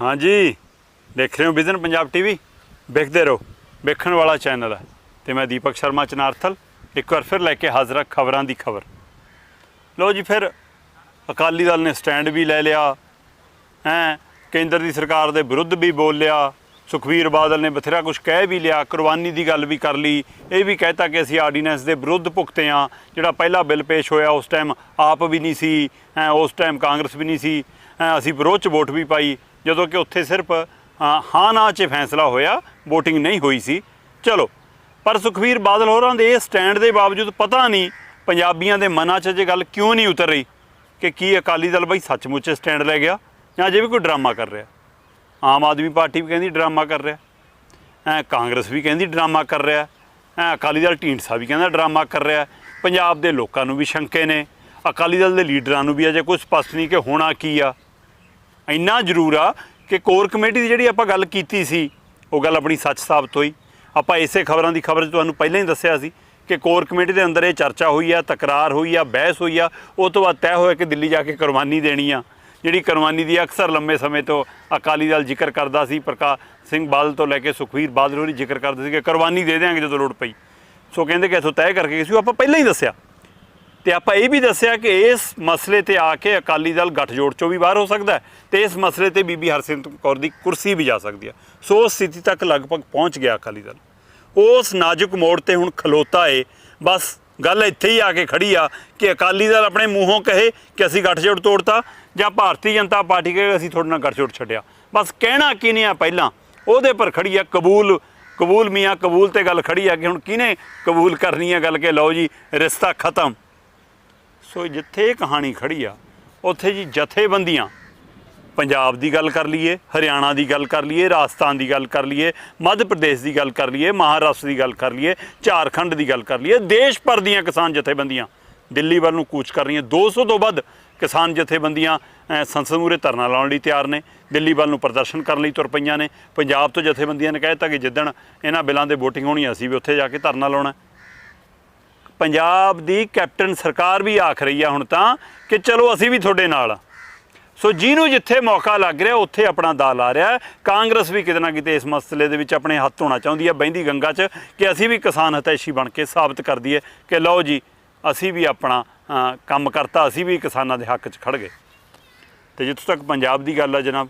ਹਾਂਜੀ। ਦੇਖ ਰਹੇ ਹੋ ਵਿਜ਼ਨ ਪੰਜਾਬ ਟੀਵੀ ਵੇਖਦੇ ਰਹੋ। ਵੇਖਣ ਵਾਲਾ ਚੈਨਲ ਹੈ। ਤੇ ਮੈਂ ਦੀਪਕ ਸ਼ਰਮਾ, ਚਨਾਰਥਲ। ਇੱਕ ਵਾਰ ਫਿਰ ਲੈ ਕੇ ਹਾਜ਼ਰ ਹਾਂ ਖਬਰਾਂ ਦੀ ਖਬਰ। ਲੋ ਜੀ ਫਿਰ, ਅਕਾਲੀ ਦਲ ਨੇ ਸਟੈਂਡ ਵੀ ਲੈ ਲਿਆ। ਹੈ, ਕੇਂਦਰ ਦੀ ਸਰਕਾਰ ਦੇ ਵਿਰੁੱਧ ਵੀ ਬੋਲ ਲਿਆ। ਸੁਖਵੀਰ ਬਾਦਲ ਨੇ ਬਥੇਰਾ ਕੁਝ ਕਹਿ ਵੀ ਲਿਆ। ਕੁਰਬਾਨੀ ਦੀ ਗੱਲ ਵੀ ਕਰ ਲਈ। ਇਹ ਵੀ ਕਹਿਤਾ ਕਿ ਅਸੀਂ ਆਰਡੀਨੈਂਸ ਦੇ ਵਿਰੁੱਧ ਭੁਗਤੇ ਆ ਜਿਹੜਾ ਪਹਿਲਾ ਬਿੱਲ ਪੇਸ਼ ਹੋਇਆ, ਉਸ ਟਾਈਮ ਆਪ ਵੀ ਨਹੀਂ ਸੀ। ਹੈਂ, ਉਸ ਟਾਈਮ ਕਾਂਗਰਸ ਵੀ ਨਹੀਂ ਸੀ। ਹੈਂ, ਅਸੀਂ ਵਿਰੋਧ ਚ ਵੋਟ ਵੀ ਪਾਈ। ਜਦੋਂ ਕਿ ਉੱਥੇ ਸਿਰਫ, ਹਾਂ ਹਾਂ ਨਾ 'ਚ ਫੈਸਲਾ ਹੋਇਆ, VOTING ਨਹੀਂ ਹੋਈ ਸੀ। ਚਲੋ, ਪਰ ਸੁਖਵੀਰ ਬਾਦਲ ਹੋਰਾਂ ਦੇ ਇਹ ਸਟੈਂਡ ਦੇ ਬਾਵਜੂਦ ਪਤਾ ਨਹੀਂ ਪੰਜਾਬੀਆਂ ਦੇ ਮਨਾਂ 'ਚ ਜੇ ਗੱਲ ਕਿਉਂ ਨਹੀਂ ਉਤਰ ਰਹੀ ਕਿ ਕੀ ਅਕਾਲੀ ਦਲ ਬਈ ਸੱਚਮੁੱਚ ਸਟੈਂਡ ਲੈ ਗਿਆ ਜਾਂ ਅਜੇ ਵੀ ਕੋਈ ਡਰਾਮਾ ਕਰ ਰਿਹਾ। ਆਮ ਆਦਮੀ ਪਾਰਟੀ ਵੀ ਕਹਿੰਦੀ ਡਰਾਮਾ ਕਰ ਰਿਹਾ। ਐ ਕਾਂਗਰਸ ਵੀ ਕਹਿੰਦੀ ਡਰਾਮਾ ਕਰ ਰਿਹਾ। ਐ ਅਕਾਲੀ ਦਲ ਢੀਂਡਸਾ ਵੀ ਕਹਿੰਦਾ ਡਰਾਮਾ ਕਰ ਰਿਹਾ। ਪੰਜਾਬ ਦੇ ਲੋਕਾਂ ਨੂੰ ਵੀ ਸ਼ੰਕੇ ਨੇ। ਅਕਾਲੀ ਦਲ ਦੇ ਲੀਡਰਾਂ ਨੂੰ ਵੀ ਅਜੇ ਕੋਈ ਸਪਸ਼ਟ ਨਹੀਂ ਕਿ ਹੋਣਾ ਕੀ ਆ। ਇੰਨਾ ਜ਼ਰੂਰ ਆ ਕਿ ਕੋਰ ਕਮੇਟੀ ਦੀ ਜਿਹੜੀ ਆਪਾਂ ਗੱਲ ਕੀਤੀ ਸੀ, ਉਹ ਗੱਲ ਆਪਣੀ ਸੱਚ ਸਾਬਤ ਹੋਈ। ਆਪਾਂ ਇਸੇ ਖਬਰਾਂ ਦੀ ਖਬਰ 'ਚ ਤੁਹਾਨੂੰ ਪਹਿਲਾਂ ਹੀ ਦੱਸਿਆ ਸੀ ਕਿ ਕੋਰ ਕਮੇਟੀ ਦੇ ਅੰਦਰ ਇਹ ਚਰਚਾ ਹੋਈ ਆ, ਤਕਰਾਰ ਹੋਈ ਆ, ਬਹਿਸ ਹੋਈ ਆ, ਉਹ ਤੋਂ ਬਾਅਦ ਤੈਅ ਹੋਇਆ ਕਿ ਦਿੱਲੀ ਜਾ ਕੇ ਕੁਰਬਾਨੀ ਦੇਣੀ ਆ। ਜਿਹੜੀ ਕੁਰਬਾਨੀ ਦੀ ਅਕਸਰ ਲੰਮੇ ਸਮੇਂ ਤੋਂ ਅਕਾਲੀ ਦਲ ਜ਼ਿਕਰ ਕਰਦਾ ਸੀ, ਪ੍ਰਕਾਸ਼ ਸਿੰਘ ਬਾਦਲ ਤੋਂ ਲੈ ਕੇ ਸੁਖਵੀਰ ਬਾਦਲ ਹੋਰੀ ਜ਼ਿਕਰ ਕਰਦੇ ਸੀ ਕਿ ਕੁਰਬਾਨੀ ਦੇ ਦੇਾਂਗੇ ਜਦੋਂ ਲੋੜ ਪਈ। ਸੋ ਕਹਿੰਦੇ ਕਿ ਇਥੋਂ ਤੈਅ ਕਰਕੇ ਗਏ ਸੀ ਆਪਾਂ ਪਹਿਲਾਂ ਹੀ ਦੱਸਿਆ। ਤੇ ਆਪਾਂ ਇਹ ਵੀ ਦੱਸਿਆ ਕਿ ਇਸ ਮਸਲੇ ਤੇ ਆ ਕੇ ਅਕਾਲੀ ਦਲ ਗੱਠਜੋੜ ਚੋਂ ਵੀ ਬਾਹਰ ਹੋ ਸਕਦਾ ਹੈ ਤੇ ਇਸ ਮਸਲੇ ਤੇ ਬੀਬੀ ਹਰਸਿਮਰਤ ਕੌਰ ਦੀ ਕੁਰਸੀ ਵੀ ਜਾ ਸਕਦੀ ਹੈ। ਸੋ ਉਸ ਸਥਿਤੀ ਤੱਕ ਲਗਭਗ ਪਹੁੰਚ ਗਿਆ ਅਕਾਲੀ ਦਲ। ਉਸ ਨਾਜ਼ੁਕ ਮੋੜ ਤੇ ਹੁਣ ਖਲੋਤਾ ਏ। ਬਸ ਗੱਲ ਇੱਥੇ ਹੀ ਆ ਕੇ ਖੜੀ ਆ ਕਿ ਅਕਾਲੀ ਦਲ ਆਪਣੇ ਮੂੰਹੋਂ ਕਹੇ ਕਿ ਅਸੀਂ ਗੱਠਜੋੜ ਤੋੜਤਾ ਜਾਂ ਭਾਰਤੀ ਜਨਤਾ ਪਾਰਟੀ ਕਹੇ ਅਸੀਂ ਤੁਹਾਡੇ ਨਾਲ ਗੱਠਜੋੜ ਛੱਡਿਆ। ਬਸ ਕਹਿਣਾ ਕਿਨੇ ਆ ਪਹਿਲਾਂ? ਉਹਦੇ ਪਰ ਖੜੀ ਆ ਕਬੂਲ। ਕਬੂਲ ਮੀਆਂ, ਕਬੂਲ ਤੇ ਗੱਲ ਖੜੀ ਆ ਕਿ ਹੁਣ ਕਿਹਨੇ ਕਬੂਲ ਕਰਨੀ ਆ ਗੱਲ ਕਿ ਲਓ ਜੀ, ਰਿਸ਼ਤਾ ਖਤਮ। ਸੋ ਜਿੱਥੇ ਇਹ ਕਹਾਣੀ ਖੜੀ ਆ, ਉੱਥੇ ਜੀ ਜਥੇਬੰਦੀਆਂ ਪੰਜਾਬ ਦੀ ਗੱਲ ਕਰ ਲਈਏ, ਹਰਿਆਣਾ ਦੀ ਗੱਲ ਕਰ ਲਈਏ, ਰਾਜਸਥਾਨ ਦੀ ਗੱਲ ਕਰ ਲਈਏ, ਮੱਧ ਪ੍ਰਦੇਸ਼ ਦੀ ਗੱਲ ਕਰ ਲਈਏ, ਮਹਾਰਾਸ਼ਟਰ ਦੀ ਗੱਲ ਕਰ ਲਈਏ, ਝਾਰਖੰਡ ਦੀ ਗੱਲ ਕਰ ਲਈਏ, ਦੇਸ਼ ਭਰ ਦੀਆਂ ਕਿਸਾਨ ਜਥੇਬੰਦੀਆਂ। ਦਿੱਲੀ ਵੱਲ ਨੂੰ ਕੂਚ ਕਰ ਰਹੀਆਂ 200 ਤੋਂ ਵੱਧ ਕਿਸਾਨ ਜਥੇਬੰਦੀਆਂ ਸੰਸਦ ਮੂਹਰੇ ਧਰਨਾ ਲਾਉਣ ਲਈ ਤਿਆਰ ਨੇ। ਦਿੱਲੀ ਵੱਲ ਨੂੰ ਪ੍ਰਦਰਸ਼ਨ ਕਰਨ ਲਈ ਤੁਰ ਪਈਆਂ ਨੇ। ਪੰਜਾਬ ਤੋਂ ਜਥੇਬੰਦੀਆਂ ਨੇ ਕਹਿ ਦਿੱਤਾ ਕਿ ਜਿੱਦਣ ਇਹਨਾਂ ਬਿੱਲਾਂ ਦੇ VOTING ਹੋਣੀ ਅਸੀਂ ਵੀ ਉੱਥੇ ਜਾ ਕੇ ਧਰਨਾ ਲਾਉਣਾ। ਪੰਜਾਬ ਦੀ ਕੈਪਟਨ ਸਰਕਾਰ ਵੀ ਆਖ ਰਹੀ ਆ ਹੁਣ ਤਾਂ ਕਿ ਚਲੋ ਅਸੀਂ ਵੀ ਤੁਹਾਡੇ ਨਾਲ ਆ। ਸੋ ਜਿਹਨੂੰ ਜਿੱਥੇ ਮੌਕਾ ਲੱਗ ਰਿਹਾ ਉੱਥੇ ਆਪਣਾ ਦਾ ਲਾ ਰਿਹਾ ਕਾਂਗਰਸ ਵੀ ਕਿਤੇ ਨਾ ਕਿਤੇ ਇਸ ਮਸਲੇ ਦੇ ਵਿੱਚ ਆਪਣੇ ਹੱਥ ਹੋਣਾ ਚਾਹੁੰਦੀ ਹੈ। ਬਹਿੰਦੀ ਗੰਗਾ 'ਚ ਕਿ ਅਸੀਂ ਵੀ ਕਿਸਾਨ ਹਤੈਸ਼ੀ ਬਣ ਕੇ ਸਾਬਤ ਕਰ ਦਈਏ ਕਿ ਲਓ ਜੀ ਅਸੀਂ ਵੀ ਆਪਣਾ ਕੰਮ ਕਰਤਾ ਅਸੀਂ ਵੀ ਕਿਸਾਨਾਂ ਦੇ ਹੱਕ 'ਚ ਖੜ ਗਏ। ਤੇ ਜਿੱਥੋਂ ਤੱਕ ਪੰਜਾਬ ਦੀ ਗੱਲ ਆ ਜਨਾਬ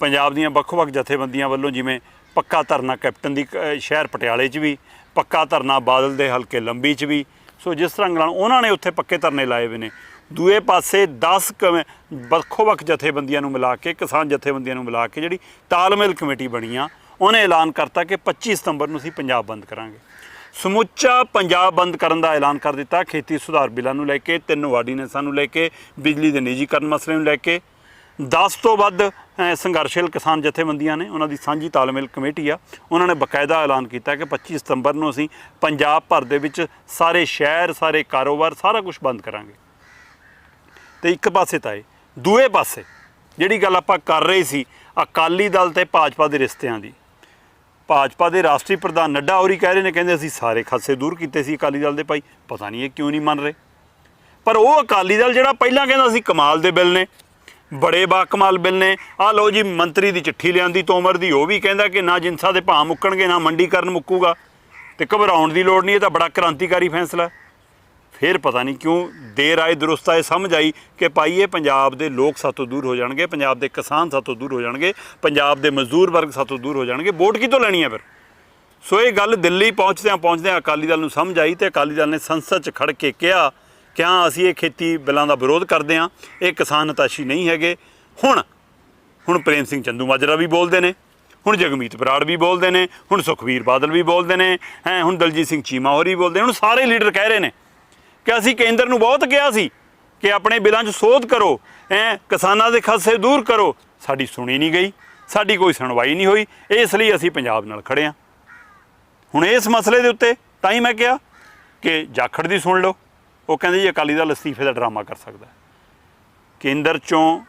ਪੰਜਾਬ ਦੀਆਂ ਵੱਖ-ਵੱਖ ਜਥੇਬੰਦੀਆਂ ਵੱਲੋਂ ਜਿਵੇਂ ਪੱਕਾ ਧਰਨਾ ਕੈਪਟਨ ਦੀ ਅ, ਸ਼ਹਿਰ ਪਟਿਆਲੇ 'ਚ ਵੀ ਪੱਕਾ ਧਰਨਾ ਬਾਦਲ ਦੇ ਹਲਕੇ ਲੰਬੀ 'ਚ ਵੀ ਸੋ ਜਿਸ ਤਰ੍ਹਾਂ ਨਾਲ ਉਹਨਾਂ ਨੇ ਉੱਥੇ ਪੱਕੇ ਧਰਨੇ ਲਾਏ ਹੋਏ ਨੇ। ਦੂਏ ਪਾਸੇ 10 ਕਮੇ- ਵੱਖੋ-ਵੱਖ ਜਥੇਬੰਦੀਆਂ ਨੂੰ ਮਿਲਾ ਕੇ, ਕਿਸਾਨ ਜਥੇਬੰਦੀਆਂ ਨੂੰ ਮਿਲਾ ਕੇ ਜਿਹੜੀ ਤਾਲਮੇਲ ਕਮੇਟੀ ਬਣੀ ਆ ਉਹਨੇ ਐਲਾਨ ਕਰਤਾ ਕਿ 25 ਸਤੰਬਰ ਨੂੰ ਅਸੀਂ ਪੰਜਾਬ ਬੰਦ ਕਰਾਂਗੇ। ਸਮੁੱਚਾ ਪੰਜਾਬ ਬੰਦ ਕਰਨ ਦਾ ਐਲਾਨ ਕਰ ਦਿੱਤਾ, ਖੇਤੀ ਸੁਧਾਰ ਬਿੱਲਾਂ ਨੂੰ ਲੈ ਕੇ, ਤਿੰਨ ਆਰਡੀਨੈਂਸਾਂ ਨੂੰ ਲੈ ਕੇ, ਬਿਜਲੀ ਦੇ ਨਿੱਜੀਕਰਨ ਮਸਲੇ ਨੂੰ ਲੈ ਕੇ 10 ਤੋਂ ਵੱਧ ਸੰਘਰਸ਼ੀਲ ਕਿਸਾਨ ਜਥੇਬੰਦੀਆਂ ਨੇ ਉਹਨਾਂ ਦੀ ਸਾਂਝੀ ਤਾਲਮੇਲ ਕਮੇਟੀ ਆ। ਉਹਨਾਂ ਨੇ ਬਕਾਇਦਾ ਐਲਾਨ ਕੀਤਾ ਕਿ 25 ਸਤੰਬਰ ਨੂੰ ਅਸੀਂ ਪੰਜਾਬ ਭਰ ਦੇ ਵਿੱਚ ਸਾਰੇ ਸ਼ਹਿਰ, ਸਾਰੇ ਕਾਰੋਬਾਰ, ਸਾਰਾ ਕੁਝ ਬੰਦ ਕਰਾਂਗੇ। ਤੇ ਇੱਕ ਪਾਸੇ ਤਾਂ ਇਹ, ਦੂਏ ਪਾਸੇ ਜਿਹੜੀ ਗੱਲ ਆਪਾਂ ਕਰ ਰਹੇ ਸੀ ਅਕਾਲੀ ਦਲ ਤੇ ਭਾਜਪਾ ਦੇ ਰਿਸ਼ਤਿਆਂ ਦੀ। ਭਾਜਪਾ ਦੇ ਰਾਸ਼ਟਰੀ ਪ੍ਰਧਾਨ ਨੱਡਾ ਹੋਰੀ ਕਹਿ ਰਹੇ ਨੇ, ਕਹਿੰਦੇ ਅਸੀਂ ਸਾਰੇ ਖਾਸੇ ਦੂਰ ਕੀਤੇ ਸੀ ਅਕਾਲੀ ਦਲ ਦੇ ਭਾਈ, ਪਤਾ ਨਹੀਂ ਇਹ ਕਿਉਂ ਨਹੀਂ ਮੰਨ ਰਹੇ। ਪਰ ਉਹ ਅਕਾਲੀ ਦਲ ਜਿਹੜਾ ਪਹਿਲਾਂ ਕਹਿੰਦਾ ਸੀ ਕਮਾਲ ਦੇ ਬਿੱਲ ਨੇ ਬੜੇ ਬਾਕਮਾਲ ਬਿੱਲ ਨੇ। ਆ ਲਓ ਜੀ, ਮੰਤਰੀ ਦੀ ਚਿੱਠੀ ਲਿਆਂਦੀ, ਤੋਮਰ ਦੀ। ਉਹ ਵੀ ਕਹਿੰਦਾ ਕਿ ਨਾ ਜਿੰਸਾਂ ਦੇ ਭਾਅ ਮੁੱਕਣਗੇ, ਨਾ ਮੰਡੀਕਰਨ ਮੁੱਕੂਗਾ। ਤੇ ਘਬਰਾਉਣ ਦੀ ਲੋੜ ਨਹੀਂ, ਇਹ ਤਾਂ ਬੜਾ ਕ੍ਰਾਂਤੀਕਾਰੀ ਫੈਸਲਾ। ਫਿਰ ਪਤਾ ਨਹੀਂ ਕਿਉਂ ਦੇਰ ਆਏ ਦਰੁਸਤ ਆਏ ਸਮਝ ਆਈ ਕਿ ਭਾਈ ਇਹ ਪੰਜਾਬ ਦੇ ਲੋਕ ਸਾਤੋਂ ਦੂਰ ਹੋ ਜਾਣਗੇ, ਪੰਜਾਬ ਦੇ ਕਿਸਾਨ ਸਾਤੋਂ ਦੂਰ ਹੋ ਜਾਣਗੇ, ਪੰਜਾਬ ਦੇ ਮਜ਼ਦੂਰ ਵਰਗ ਸਾਤੋਂ ਦੂਰ ਹੋ ਜਾਣਗੇ। ਵੋਟ ਕਿਤੋਂ ਲੈਣੀ ਹੈ ਫਿਰ? ਸੋ ਇਹ ਗੱਲ ਦਿੱਲੀ ਪਹੁੰਚਦਿਆਂ ਪਹੁੰਚਦਿਆਂ ਅਕਾਲੀ ਦਲ ਨੂੰ ਸਮਝ ਆਈ ਤੇ ਅਕਾਲੀ ਦਲ ਨੇ ਸੰਸਦ 'ਚ ਖੜ ਕੇ ਕਿਹਾ ਕਿ ਅਸੀਂ ਇਹ ਖੇਤੀ ਬਿੱਲਾਂ ਦਾ ਵਿਰੋਧ ਕਰਦੇ ਹਾਂ? ਇਹ ਕਿਸਾਨ ਹਤਾਸ਼ੀ ਨਹੀਂ ਹੈਗੇ। ਹੁਣ ਹੁਣ ਪ੍ਰੇਮ ਸਿੰਘ ਚੰਦੂ ਮਾਜਰਾ ਵੀ ਬੋਲਦੇ ਨੇ। ਹੁਣ ਜਗਮੀਤ ਬਰਾੜ ਵੀ ਬੋਲਦੇ ਨੇ। ਹੁਣ ਸੁਖਵੀਰ ਬਾਦਲ ਵੀ ਬੋਲਦੇ ਨੇ। ਹੈ ਹੁਣ ਦਲਜੀਤ ਸਿੰਘ ਚੀਮਾ ਹੋਰੀ ਵੀ ਬੋਲਦੇ ਨੇ, ਹੁਣ ਸਾਰੇ ਲੀਡਰ ਕਹਿ ਰਹੇ ਨੇ ਕਿ ਅਸੀਂ ਕੇਂਦਰ ਨੂੰ ਬਹੁਤ ਕਿਹਾ ਸੀ ਕਿ ਆਪਣੇ ਬਿੱਲਾਂ 'ਚ ਸੋਧ ਕਰੋ। ਐ ਕਿਸਾਨਾਂ ਦੇ ਖਦਸ਼ੇ ਦੂਰ ਕਰੋ। ਸਾਡੀ ਸੁਣੀ ਨਹੀਂ ਗਈ। ਸਾਡੀ ਕੋਈ ਸੁਣਵਾਈ ਨਹੀਂ ਹੋਈ। ਇਸ ਲਈ ਅਸੀਂ ਪੰਜਾਬ ਨਾਲ ਖੜੇ ਹਾਂ। ਹੁਣ ਇਸ ਮਸਲੇ ਦੇ ਉੱਤੇ ਤਾਂ ਹੀ ਮੈਂ ਕਿਹਾ ਕਿ ਜਾਖੜ ਦੀ ਸੁਣ ਲਓ। ਉਹ ਕਹਿੰਦੇ ਜੀ ਅਕਾਲੀ ਦਲ ਅਸਤੀਫੇ ਦਾ ਡਰਾਮਾ ਕਰ ਸਕਦਾ ਕੇਂਦਰ ਚੋਂ,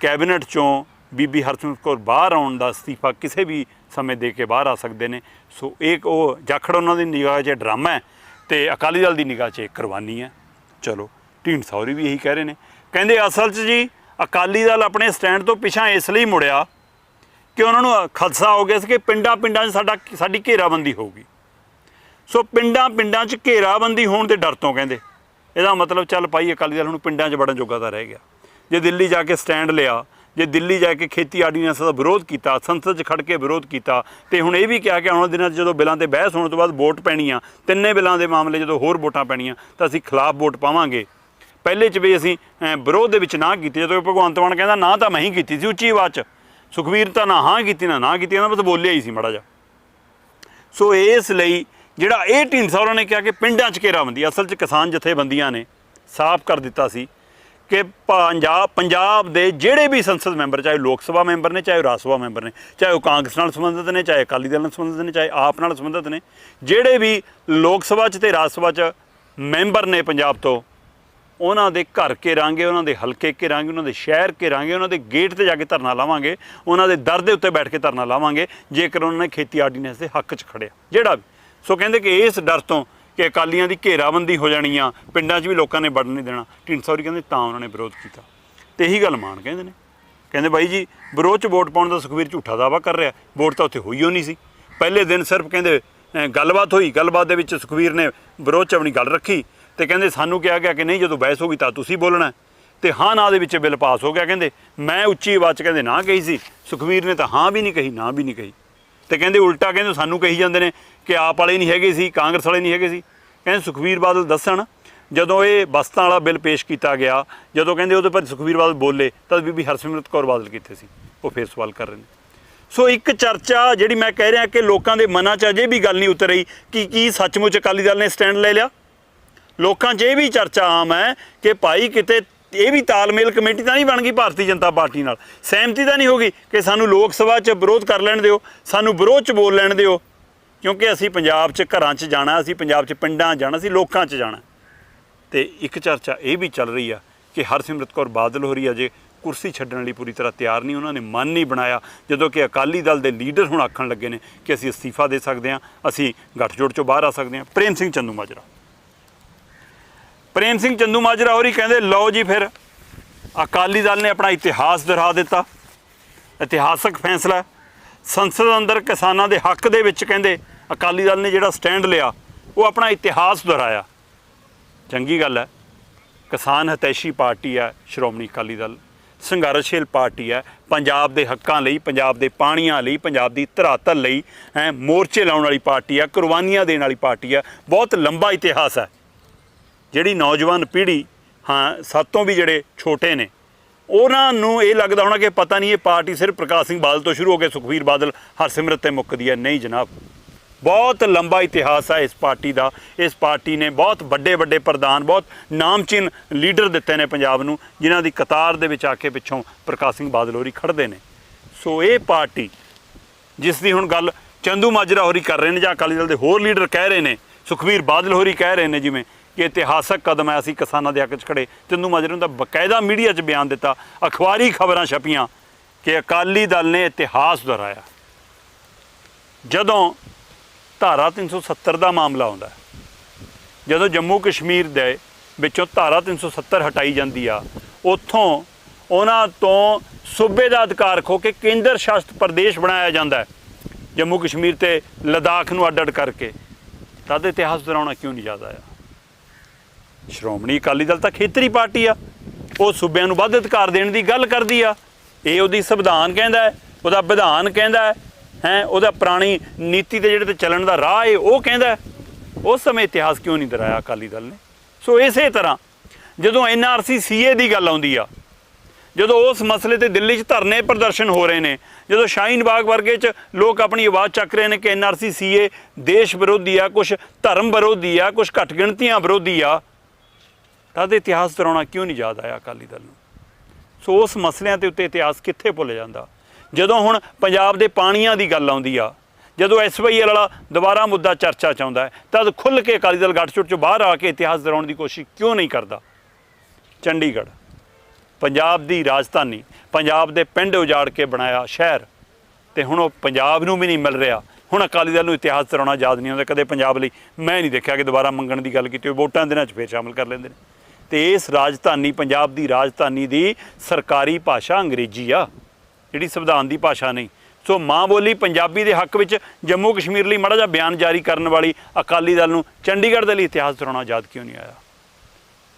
ਕੈਬਨਿਟ ਚੋਂ ਬੀਬੀ ਹਰਸਿਮਰਤ ਕੌਰ ਬਾਹਰ ਆਉਣ ਦਾ ਅਸਤੀਫਾ ਕਿਸੇ ਵੀ ਸਮੇਂ ਦੇ ਕੇ ਬਾਹਰ ਆ ਸਕਦੇ ਨੇ। ਸੋ ਇਹ ਉਹ ਜਾਖੜ ਉਹਨਾਂ ਦੀ ਨਿਗਾਹ 'ਚ ਡਰਾਮਾ ਹੈ ਤੇ ਅਕਾਲੀ ਦਲ ਦੀ ਨਿਗਾਹ 'ਚ ਇਹ ਕੁਰਬਾਨੀ ਹੈ। ਚਲੋ ਢੀਂਡਸਾ ਹੋਰੀ ਵੀ ਇਹੀ ਕਹਿ ਰਹੇ ਨੇ। ਕਹਿੰਦੇ ਅਸਲ 'ਚ ਜੀ ਅਕਾਲੀ ਦਲ ਆਪਣੇ ਸਟੈਂਡ ਤੋਂ ਪਿਛਾਂ ਇਸ ਲਈ ਮੁੜਿਆ ਕਿ ਉਹਨਾਂ ਨੂੰ ਖਦਸ਼ਾ ਹੋ ਗਿਆ ਸੀ ਕਿ ਪਿੰਡਾਂ ਪਿੰਡਾਂ 'ਚ ਸਾਡਾ ਸਾਡੀ ਘੇਰਾਬੰਦੀ ਹੋਊਗੀ। ਸੋ ਪਿੰਡਾਂ ਪਿੰਡਾਂ 'ਚ ਘੇਰਾਬੰਦੀ ਹੋਣ ਦੇ ਡਰ ਤੋਂ ਕਹਿੰਦੇ ਇਹਦਾ ਮਤਲਬ ਚੱਲ ਭਾਈ ਅਕਾਲੀ ਦਲ ਹੁਣ ਪਿੰਡਾਂ 'ਚ ਬੜਨ ਜੋਗਾ ਤਾਂ ਰਹਿ ਗਿਆ। ਜੇ ਦਿੱਲੀ ਜਾ ਕੇ ਸਟੈਂਡ ਲਿਆ, ਜੇ ਦਿੱਲੀ ਜਾ ਕੇ ਖੇਤੀ ਆਰਡੀਨੈਂਸ ਦਾ ਵਿਰੋਧ ਕੀਤਾ, ਸੰਸਦ 'ਚ ਖੜ ਕੇ ਵਿਰੋਧ ਕੀਤਾ, ਤੇ ਹੁਣ ਇਹ ਵੀ ਕਿਹਾ ਕਿ ਆਉਣ ਦਿਨਾਂ 'ਚ ਜਦੋਂ ਬਿੱਲਾਂ ਤੇ ਬਹਿਸ ਹੋਣ ਤੋਂ ਬਾਅਦ ਵੋਟ ਪੈਣੀ ਆ ਤਿੰਨੇ ਬਿੱਲਾਂ ਦੇ ਮਾਮਲੇ ਜਦੋਂ ਹੋਰ ਵੋਟਾਂ ਪੈਣੀਆਂ, ਤਾਂ ਅਸੀਂ ਖਿਲਾਫ ਵੋਟ ਪਾਵਾਂਗੇ। ਪਹਿਲੇ 'ਚ ਵੀ ਅਸੀਂ ਵਿਰੋਧ ਦੇ ਵਿੱਚ ਨਾ ਕੀਤੀ, ਜਦੋਂ ਭਗਵੰਤ ਮਾਨ ਕਹਿੰਦਾ, ਨਾ ਤਾਂ ਮੈਂ ਹੀ ਕੀਤੀ ਸੀ ਉੱਚੀ ਆਵਾਜ਼ 'ਚ। ਸੁਖਵੀਰ ਤਾਂ ਨਾ ਹਾਂ ਕੀਤੀ, ਨਾ ਨਾ ਕੀਤੀ, ਉਹਨਾਂ ਬਸ ਬੋਲਿਆ ਹੀ ਸੀ ਮੜਾ ਜਾ ਸੋ ਇਸ ਲਈ ਜਿਹੜਾ ਇਹ ਢੀਂਡਸਾ ਉਹਨਾਂ ਨੇ ਕਿਹਾ ਕਿ ਪਿੰਡਾਂ 'ਚ ਘੇਰਾਬੰਦੀ ਅਸਲ 'ਚ ਕਿਸਾਨ ਜਥੇਬੰਦੀਆਂ ਨੇ ਸਾਫ਼ ਕਰ ਦਿੱਤਾ ਸੀ ਕਿ ਪੰਜਾਬ ਪੰਜਾਬ ਦੇ ਜਿਹੜੇ ਵੀ ਸੰਸਦ ਮੈਂਬਰ, ਚਾਹੇ ਲੋਕ ਸਭਾ ਮੈਂਬਰ ਨੇ, ਚਾਹੇ ਰਾਜ ਸਭਾ ਮੈਂਬਰ ਨੇ, ਚਾਹੇ ਉਹ ਕਾਂਗਰਸ ਨਾਲ ਸੰਬੰਧਿਤ ਨੇ, ਚਾਹੇ ਅਕਾਲੀ ਦਲ ਨਾਲ ਸੰਬੰਧਿਤ ਨੇ, ਚਾਹੇ ਆਪ ਨਾਲ ਸੰਬੰਧਿਤ ਨੇ, ਜਿਹੜੇ ਵੀ ਲੋਕ ਸਭਾ 'ਚ ਤੇ ਰਾਜ ਸਭਾ 'ਚ ਮੈਂਬਰ ਨੇ ਪੰਜਾਬ ਤੋਂ, ਉਹਨਾਂ ਦੇ ਘਰ ਘੇਰਾਂਗੇ, ਉਹਨਾਂ ਦੇ ਹਲਕੇ ਘੇਰਾਂਗੇ, ਉਹਨਾਂ ਦੇ ਸ਼ਹਿਰ ਘੇਰਾਂਗੇ, ਉਹਨਾਂ ਦੇ ਗੇਟ ਤੇ ਜਾ ਕੇ ਧਰਨਾ ਲਾਵਾਂਗੇ, ਉਹਨਾਂ ਦੇ ਦਰ ਦੇ ਉੱਤੇ ਬੈਠ ਕੇ ਧਰਨਾ ਲਾਵਾਂਗੇ, ਜੇਕਰ ਉਹਨਾਂ ਨੇ ਖੇਤੀ ਆਰਡੀਨੈਂਸ ਦੇ ਹੱਕ 'ਚ ਖੜਿਆ ਜਿਹੜਾ ਵੀ। ਸੋ ਕਹਿੰਦੇ ਕਿ ਇਸ ਡਰ ਤੋਂ ਕਿ ਅਕਾਲੀਆਂ ਦੀ ਘੇਰਾਬੰਦੀ ਹੋ ਜਾਣੀ ਆ, ਪਿੰਡਾਂ 'ਚ ਵੀ ਲੋਕਾਂ ਨੇ ਵੜਨ ਨਹੀਂ ਦੇਣਾ। ਢੀਂਡਸੌਰੀ ਕਹਿੰਦੇ ਤਾਂ ਉਹਨਾਂ ਨੇ ਵਿਰੋਧ ਕੀਤਾ। ਤੇ ਇਹੀ ਗੱਲ ਮਾਨ ਕਹਿੰਦੇ ਨੇ। ਕਹਿੰਦੇ ਬਾਈ ਜੀ, ਵਿਰੋਧ 'ਚ ਵੋਟ ਪਾਉਣ ਦਾ ਸੁਖਵੀਰ ਝੂਠਾ ਦਾਵਾ ਕਰ ਰਿਹਾ। ਵੋਟ ਤਾਂ ਉੱਥੇ ਹੋਈ ਓ ਨਹੀਂ ਸੀ। ਪਹਿਲੇ ਦਿਨ ਸਿਰਫ ਕਹਿੰਦੇ ਗੱਲਬਾਤ ਹੋਈ। ਗੱਲਬਾਤ ਦੇ ਵਿੱਚ ਸੁਖਵੀਰ ਨੇ ਵਿਰੋਧ 'ਚ ਆਪਣੀ ਗੱਲ ਰੱਖੀ ਤੇ ਕਹਿੰਦੇ ਸਾਨੂੰ ਕਿਹਾ ਗਿਆ ਕਿ ਨਹੀਂ, ਜਦੋਂ ਬਹਿਸ ਹੋ ਗਈ ਤਾਂ ਤੁਸੀਂ ਬੋਲਣਾ ਹੈ। ਤੇ ਹਾਂ, ਨਾ ਦੇ ਵਿੱਚ ਬਿੱਲ ਪਾਸ ਹੋ ਗਿਆ। ਕਹਿੰਦੇ, ਮੈਂ ਉੱਚੀ ਆਵਾਜ਼ 'ਚ ਕਹਿੰਦੇ ਨਾ ਕਹੀ ਸੀ। ਸੁਖਵੀਰ ਨੇ ਤਾਂ ਹਾਂ ਵੀ ਨਹੀਂ ਕਹੀ, ਨਾ ਵੀ ਨਹੀਂ ਕਹੀ। ਤੇ ਕਹਿੰਦੇ ਉਲਟਾ ਕਹਿੰਦੇ ਸਾਨੂੰ ਕਹੀ ਜਾਂਦੇ ਨੇ ਕਿ ਆਪ ਵਾਲੇ ਨਹੀਂ ਹੈਗੇ ਸੀ, ਕਾਂਗਰਸ ਵਾਲੇ ਨਹੀਂ ਹੈਗੇ ਸੀ। ਕਹਿੰਦੇ ਸੁਖਵੀਰ ਬਾਦਲ ਦੱਸਣ, ਜਦੋਂ ਇਹ ਬਸਤਾਂ ਵਾਲਾ ਬਿੱਲ ਪੇਸ਼ ਕੀਤਾ ਗਿਆ, ਜਦੋਂ ਕਹਿੰਦੇ ਉਹਦੇ ਪਰ ਸੁਖਵੀਰ ਬਾਦਲ ਬੋਲੇ ਤਾਂ ਬੀਬੀ ਹਰਸਿਮਰਤ ਕੌਰ ਬਾਦਲ ਕਿੱਥੇ ਸੀ। ਉਹ ਫੇਰ ਸਵਾਲ ਕਰ ਰਹੇ ਨੇ। ਸੋ ਇੱਕ ਚਰਚਾ ਜਿਹੜੀ ਮੈਂ ਕਹਿ ਰਿਹਾ ਕਿ ਲੋਕਾਂ ਦੇ ਮਨਾਂ 'ਚ ਅਜੇ ਵੀ ਗੱਲ ਨਹੀਂ ਉਤਰ ਰਹੀ, ਕਿ ਕੀ ਸੱਚਮੁੱਚ ਅਕਾਲੀ ਦਲ ਨੇ ਸਟੈਂਡ ਲੈ ਲਿਆ? ਲੋਕਾਂ 'ਚ ਇਹ ਵੀ ਚਰਚਾ ਆਮ ਹੈ ਕਿ ਭਾਈ ਕਿਤੇ ਇਹ ਵੀ ਤਾਲਮੇਲ ਕਮੇਟੀ ਤਾਂ ਨਹੀਂ ਬਣ ਗਈ ਭਾਰਤੀ ਜਨਤਾ ਪਾਰਟੀ ਨਾਲ। ਸਹਿਮਤੀ ਤਾਂ ਨਹੀਂ ਹੋਗੀ ਕਿ ਸਾਨੂੰ ਲੋਕ ਸਭਾ 'ਚ ਵਿਰੋਧ ਕਰ ਲੈਣ ਦਿਓ, ਸਾਨੂੰ ਵਿਰੋਧ 'ਚ ਬੋਲ ਲੈਣ ਦਿਓ, ਕਿਉਂਕਿ ਅਸੀਂ ਪੰਜਾਬ 'ਚ ਘਰਾਂ 'ਚ ਜਾਣਾ, ਅਸੀਂ ਪੰਜਾਬ 'ਚ ਪਿੰਡਾਂ 'ਚ ਜਾਣਾ, ਅਸੀਂ ਲੋਕਾਂ 'ਚ ਜਾਣਾ। ਤੇ ਇੱਕ ਚਰਚਾ ਇਹ ਵੀ ਚੱਲ ਰਹੀ ਆ ਕਿ ਹਰਸਿਮਰਤ ਕੌਰ ਬਾਦਲ ਹੋ ਰਹੀ ਆ ਕੁਰਸੀ ਛੱਡਣ ਲਈ ਪੂਰੀ ਤਰ੍ਹਾਂ ਤਿਆਰ ਨਹੀਂ, ਉਹਨਾਂ ਨੇ ਮਨ ਨਹੀਂ ਬਣਾਇਆ, ਜਦੋਂ ਕਿ ਅਕਾਲੀ ਦਲ ਦੇ ਲੀਡਰ ਹੁਣ ਆਖਣ ਲੱਗੇ ਨੇ ਕਿ ਅਸੀਂ ਅਸਤੀਫਾ ਦੇ ਸਕਦੇ ਹਾਂ, ਅਸੀਂ ਗੱਠਜੋੜ ਚੋਂ ਬਾਹਰ ਆ ਸਕਦੇ ਹਾਂ। ਪ੍ਰੇਮ ਸਿੰਘ ਚੰਦੂ ਮਾਜਰਾ ਪ੍ਰੇਮ ਸਿੰਘ ਚੰਦੂ ਮਾਜਰਾ ਹੋਰੀ ਕਹਿੰਦੇ, ਲਓ ਜੀ ਫਿਰ, ਅਕਾਲੀ ਦਲ ਨੇ ਆਪਣਾ ਇਤਿਹਾਸ ਦੁਹਰਾ ਦਿੱਤਾ। ਇਤਿਹਾਸਕ ਫੈਸਲਾ ਸੰਸਦ ਅੰਦਰ ਕਿਸਾਨਾਂ ਦੇ ਹੱਕ ਦੇ ਵਿੱਚ ਕਹਿੰਦੇ, ਅਕਾਲੀ ਦਲ ਨੇ ਜਿਹੜਾ ਸਟੈਂਡ ਲਿਆ, ਉਹ ਆਪਣਾ ਇਤਿਹਾਸ ਦੁਹਰਾਇਆ। ਚੰਗੀ ਗੱਲ ਹੈ। ਕਿਸਾਨ ਹਤੈਸ਼ੀ ਪਾਰਟੀ ਹੈ, ਸ਼੍ਰੋਮਣੀ ਅਕਾਲੀ ਦਲ। ਸੰਘਰਸ਼ੀਲ ਪਾਰਟੀ ਹੈ। ਪੰਜਾਬ ਦੇ ਹੱਕਾਂ ਲਈ, ਪੰਜਾਬ ਦੇ ਪਾਣੀਆਂ ਲਈ, ਪੰਜਾਬ ਦੀ ਧਰਾਤਲ ਲਈ, ਹੈ, ਮੋਰਚੇ ਲਾਉਣ ਵਾਲੀ ਪਾਰਟੀ ਹੈ, ਕੁਰਬਾਨੀਆਂ ਦੇਣ ਵਾਲੀ ਪਾਰਟੀ ਹੈ। ਬਹੁਤ ਲੰਬਾ ਇਤਿਹਾਸ ਹੈ। ਜਿਹੜੀ ਨੌਜਵਾਨ ਪੀੜ੍ਹੀ, ਹਾਂ ਸਾਤੋਂ ਵੀ ਜਿਹੜੇ ਛੋਟੇ ਨੇ, ਉਹਨਾਂ ਨੂੰ ਇਹ ਲੱਗਦਾ ਹੋਣਾ ਕਿ ਪਤਾ ਨਹੀਂ ਇਹ ਪਾਰਟੀ ਸਿਰਫ ਪ੍ਰਕਾਸ਼ ਸਿੰਘ ਬਾਦਲ ਤੋਂ ਸ਼ੁਰੂ ਹੋ ਕੇ ਸੁਖਵੀਰ ਬਾਦਲ, ਹਰਸਿਮਰਤ ਤੇ ਮੁੱਕਦੀ ਹੈ। ਨਹੀਂ ਜਨਾਬ, ਬਹੁਤ ਲੰਬਾ ਇਤਿਹਾਸ ਹੈ ਇਸ ਪਾਰਟੀ ਦਾ। ਇਸ ਪਾਰਟੀ ਨੇ ਬਹੁਤ ਵੱਡੇ ਵੱਡੇ ਪ੍ਰਧਾਨ, ਬਹੁਤ ਨਾਮਚੀਨ ਲੀਡਰ ਦਿੱਤੇ ਨੇ ਪੰਜਾਬ ਨੂੰ, ਜਿਨ੍ਹਾਂ ਦੀ ਕਤਾਰ ਦੇ ਵਿੱਚ ਆ ਕੇ ਪਿੱਛੋਂ ਪ੍ਰਕਾਸ਼ ਸਿੰਘ ਬਾਦਲ ਹੋਰੀ ਖੜਦੇ ਨੇ। ਸੋ ਇਹ ਪਾਰਟੀ, ਜਿਸ ਦੀ ਹੁਣ ਗੱਲ ਚੰਦੂ ਮਾਜਰਾ ਹੋਰੀ ਕਰ ਰਹੇ ਨੇ ਜਾਂ ਅਕਾਲੀ ਦਲ ਦੇ ਹੋਰ ਲੀਡਰ ਕਹਿ ਰਹੇ ਨੇ ਸੁਖਵੀਰ ਬਾਦਲ ਹੋਰੀ ਕਹਿ ਰਹੇ ਨੇ ਜਿਵੇਂ ਕਿ ਇਤਿਹਾਸਕ ਕਦਮ ਹੈ, ਅਸੀਂ ਕਿਸਾਨਾਂ ਦੇ ਹੱਕ 'ਚ ਖੜੇ। ਚੰਦੂ ਮਾਜਰਾ ਨੇ ਬਕਾਇਦਾ ਮੀਡੀਆ 'ਚ ਬਿਆਨ ਦਿੱਤਾ, ਅਖਬਾਰੀ ਖਬਰਾਂ ਛਪੀਆਂ ਕਿ ਅਕਾਲੀ ਦਲ ਨੇ ਇਤਿਹਾਸ ਦੁਹਰਾਇਆ। ਜਦੋਂ ਧਾਰਾ 370 ਦਾ ਮਾਮਲਾ ਆਉਂਦਾ, ਜਦੋਂ ਜੰਮੂ ਕਸ਼ਮੀਰ ਦੇ ਵਿੱਚੋਂ ਧਾਰਾ 370 ਹਟਾਈ ਜਾਂਦੀ ਆ, ਉੱਥੋਂ ਉਹਨਾਂ ਤੋਂ ਸੂਬੇ ਦਾ ਅਧਿਕਾਰ ਖੋ ਕੇ ਕੇਂਦਰ ਸ਼ਾਸਤ ਪ੍ਰਦੇਸ਼ ਬਣਾਇਆ ਜਾਂਦਾ ਜੰਮੂ ਕਸ਼ਮੀਰ ਤੇ ਲਦਾਖ ਨੂੰ ਅੱਡ-ਅੱਡ ਕਰਕੇ। ਤਦ ਇਤਿਹਾਸ ਦੁਹਰਾਉਣਾ ਕਿਉਂ ਨਹੀਂ ਯਾਦ ਆਇਆ? ਸ਼੍ਰੋਮਣੀ ਅਕਾਲੀ ਦਲ ਤਾਂ ਖੇਤਰੀ ਪਾਰਟੀ ਆ। ਉਹ ਸੂਬਿਆਂ ਨੂੰ ਵੱਧ ਅਧਿਕਾਰ ਦੇਣ ਦੀ ਗੱਲ ਕਰਦੀ ਆ। ਇਹ ਉਹਦੀ ਸੰਵਿਧਾਨ ਕਹਿੰਦਾ ਹੈ, ਉਹਦਾ ਵਿਧਾਨ ਕਹਿੰਦਾ ਹੈ ਹੈ, ਉਹਦਾ ਪੁਰਾਣੀ ਨੀਤੀ ਤੇ ਜਿਹੜੇ ਤੇ ਚੱਲਣ ਦਾ ਰਾਹ ਏ ਉਹ ਕਹਿੰਦਾ ਉਸ ਸਮੇਂ ਇਤਿਹਾਸ ਕਿਉਂ ਨਹੀਂ ਦਰਾਇਆ ਅਕਾਲੀ ਦਲ ਨੇ? ਸੋ ਇਸੇ ਤਰ੍ਹਾਂ, ਜਦੋਂ ਐਨਆਰਸੀ ਸੀਏ ਦੀ ਗੱਲ ਆਉਂਦੀ ਆ, ਜਦੋਂ ਉਸ ਮਸਲੇ ਤੇ ਦਿੱਲੀ 'ਚ ਧਰਨੇ ਪ੍ਰਦਰਸ਼ਨ ਹੋ ਰਹੇ ਨੇ, ਜਦੋਂ ਸ਼ਾਹੀਨ ਬਾਗ ਵਰਗੇ 'ਚ ਲੋਕ ਆਪਣੀ ਆਵਾਜ਼ ਚੱਕ ਰਹੇ ਨੇ ਕਿ ਐਨਆਰਸੀ ਸੀਏ ਦੇਸ਼ ਵਿਰੋਧੀ ਆ ਕੁਝ ਧਰਮ ਵਿਰੋਧੀ ਆ ਕੁਝ ਘੱਟ ਗਿਣਤੀਆਂ ਵਿਰੋਧੀ ਆ ਤਦ ਇਤਿਹਾਸ ਦਰਾਉਣਾ ਕਿਉਂ ਨਹੀਂ ਯਾਦ ਆਇਆ ਅਕਾਲੀ ਦਲ ਨੂੰ? ਸੋ ਉਸ ਮਸਲਿਆਂ ਦੇ ਉੱਤੇ ਇਤਿਹਾਸ ਕਿੱਥੇ ਭੁੱਲ ਜਾਂਦਾ? ਜਦੋਂ ਹੁਣ ਪੰਜਾਬ ਦੇ ਪਾਣੀਆਂ ਦੀ ਗੱਲ ਆਉਂਦੀ ਆ, ਜਦੋਂ ਐਸਵਾਈਐਲ ਵਾਲਾ ਦੁਬਾਰਾ ਮੁੱਦਾ ਚਰਚਾ ਚ ਆਉਂਦਾ ਤਦ ਖੁੱਲ ਕੇ ਅਕਾਲੀ ਦਲ ਗੱਠਜੋੜ ਚੋਂ ਬਾਹਰ ਆ ਕੇ ਇਤਿਹਾਸ ਦਰਾਉਣ ਦੀ ਕੋਸ਼ਿਸ਼ ਕਿਉਂ ਨਹੀਂ ਕਰਦਾ? ਚੰਡੀਗੜ੍ਹ, ਪੰਜਾਬ ਦੀ ਰਾਜਧਾਨੀ, ਪੰਜਾਬ ਦੇ ਪਿੰਡ ਉਜਾੜ ਕੇ ਬਣਾਇਆ ਸ਼ਹਿਰ, ਤੇ ਹੁਣ ਉਹ ਪੰਜਾਬ ਨੂੰ ਵੀ ਨਹੀਂ ਮਿਲ ਰਿਹਾ। ਹੁਣ ਅਕਾਲੀ ਦਲ ਨੂੰ ਇਤਿਹਾਸ ਦਰਾਉਣਾ ਯਾਦ ਨਹੀਂ ਆਉਂਦਾ, ਕਦੇ ਪੰਜਾਬ ਲਈ ਮੈਂ ਨਹੀਂ ਦੇਖਿਆ ਕਿ ਦੁਬਾਰਾ ਮੰਗਣ ਦੀ ਗੱਲ ਕੀਤੀ ਹੋਵੇ, ਵੋਟਾਂ ਦੇ ਦਿਨਾਂ 'ਚ ਫੇਰ ਸ਼ਾਮਲ ਕਰ ਲੈਂਦੇ ਨੇ। ਤੇ ਇਸ ਰਾਜਧਾਨੀ, ਪੰਜਾਬ ਦੀ ਰਾਜਧਾਨੀ ਦੀ ਸਰਕਾਰੀ ਭਾਸ਼ਾ ਅੰਗਰੇਜ਼ੀ ਆ, ਜਿਹੜੀ ਸੰਵਿਧਾਨ ਦੀ ਭਾਸ਼ਾ ਨਹੀਂ। ਸੋ ਮਾਂ ਬੋਲੀ ਪੰਜਾਬੀ ਦੇ ਹੱਕ ਵਿੱਚ ਜੰਮੂ ਕਸ਼ਮੀਰ ਲਈ ਮਾੜਾ ਜਿਹਾ ਬਿਆਨ ਜਾਰੀ ਕਰਨ ਵਾਲੀ ਅਕਾਲੀ ਦਲ ਨੂੰ ਚੰਡੀਗੜ੍ਹ ਦੇ ਲਈ ਇਤਿਹਾਸ ਦੌਰਾਉਣਾ ਯਾਦ ਕਿਉਂ ਨਹੀਂ ਆਇਆ?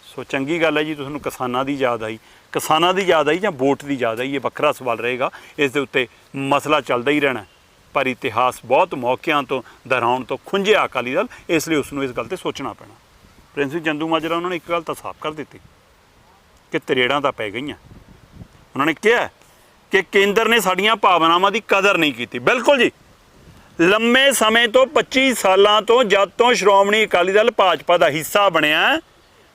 ਸੋ ਚੰਗੀ ਗੱਲ ਹੈ ਜੀ, ਤੁਹਾਨੂੰ ਕਿਸਾਨਾਂ ਦੀ ਯਾਦ ਆਈ। ਕਿਸਾਨਾਂ ਦੀ ਯਾਦ ਆਈ ਜਾਂ ਵੋਟ ਦੀ ਯਾਦ ਆਈ, ਇਹ ਵੱਖਰਾ ਸਵਾਲ ਰਹੇਗਾ। ਇਸ ਦੇ ਉੱਤੇ ਮਸਲਾ ਚੱਲਦਾ ਹੀ ਰਹਿਣਾ ਪਰ ਇਤਿਹਾਸ ਬਹੁਤ ਮੌਕਿਆਂ ਤੋਂ ਦੁਹਰਾਉਣ ਤੋਂ ਖੁੰਝਿਆ ਅਕਾਲੀ ਦਲ, ਇਸ ਲਈ ਉਸ ਨੂੰ ਇਸ ਗੱਲ ਤੇ ਸੋਚਣਾ ਪੈਣਾ। ਪ੍ਰਿੰਸ ਚੰਦੂ ਮਾਜਰਾ, ਉਹਨਾਂ ਨੇ ਇੱਕ ਗੱਲ ਤਾਂ ਸਾਫ਼ ਕਰ ਦਿੱਤੀ ਕਿ ਤਰੇੜਾਂ ਤਾਂ ਪੈ ਗਈਆਂ। ਉਹਨਾਂ ਨੇ ਕਿਹਾ ਕਿ ਕੇਂਦਰ ਨੇ ਸਾਡੀਆਂ ਭਾਵਨਾਵਾਂ ਦੀ ਕਦਰ ਨਹੀਂ ਕੀਤੀ। ਬਿਲਕੁਲ ਜੀ। ਲੰਮੇ ਸਮੇਂ ਤੋਂ 25 ਸਾਲਾਂ ਤੋਂ ਜਦ ਤੋਂ ਸ਼੍ਰੋਮਣੀ ਅਕਾਲੀ ਦਲ ਭਾਜਪਾ ਦਾ ਹਿੱਸਾ ਬਣਿਆ,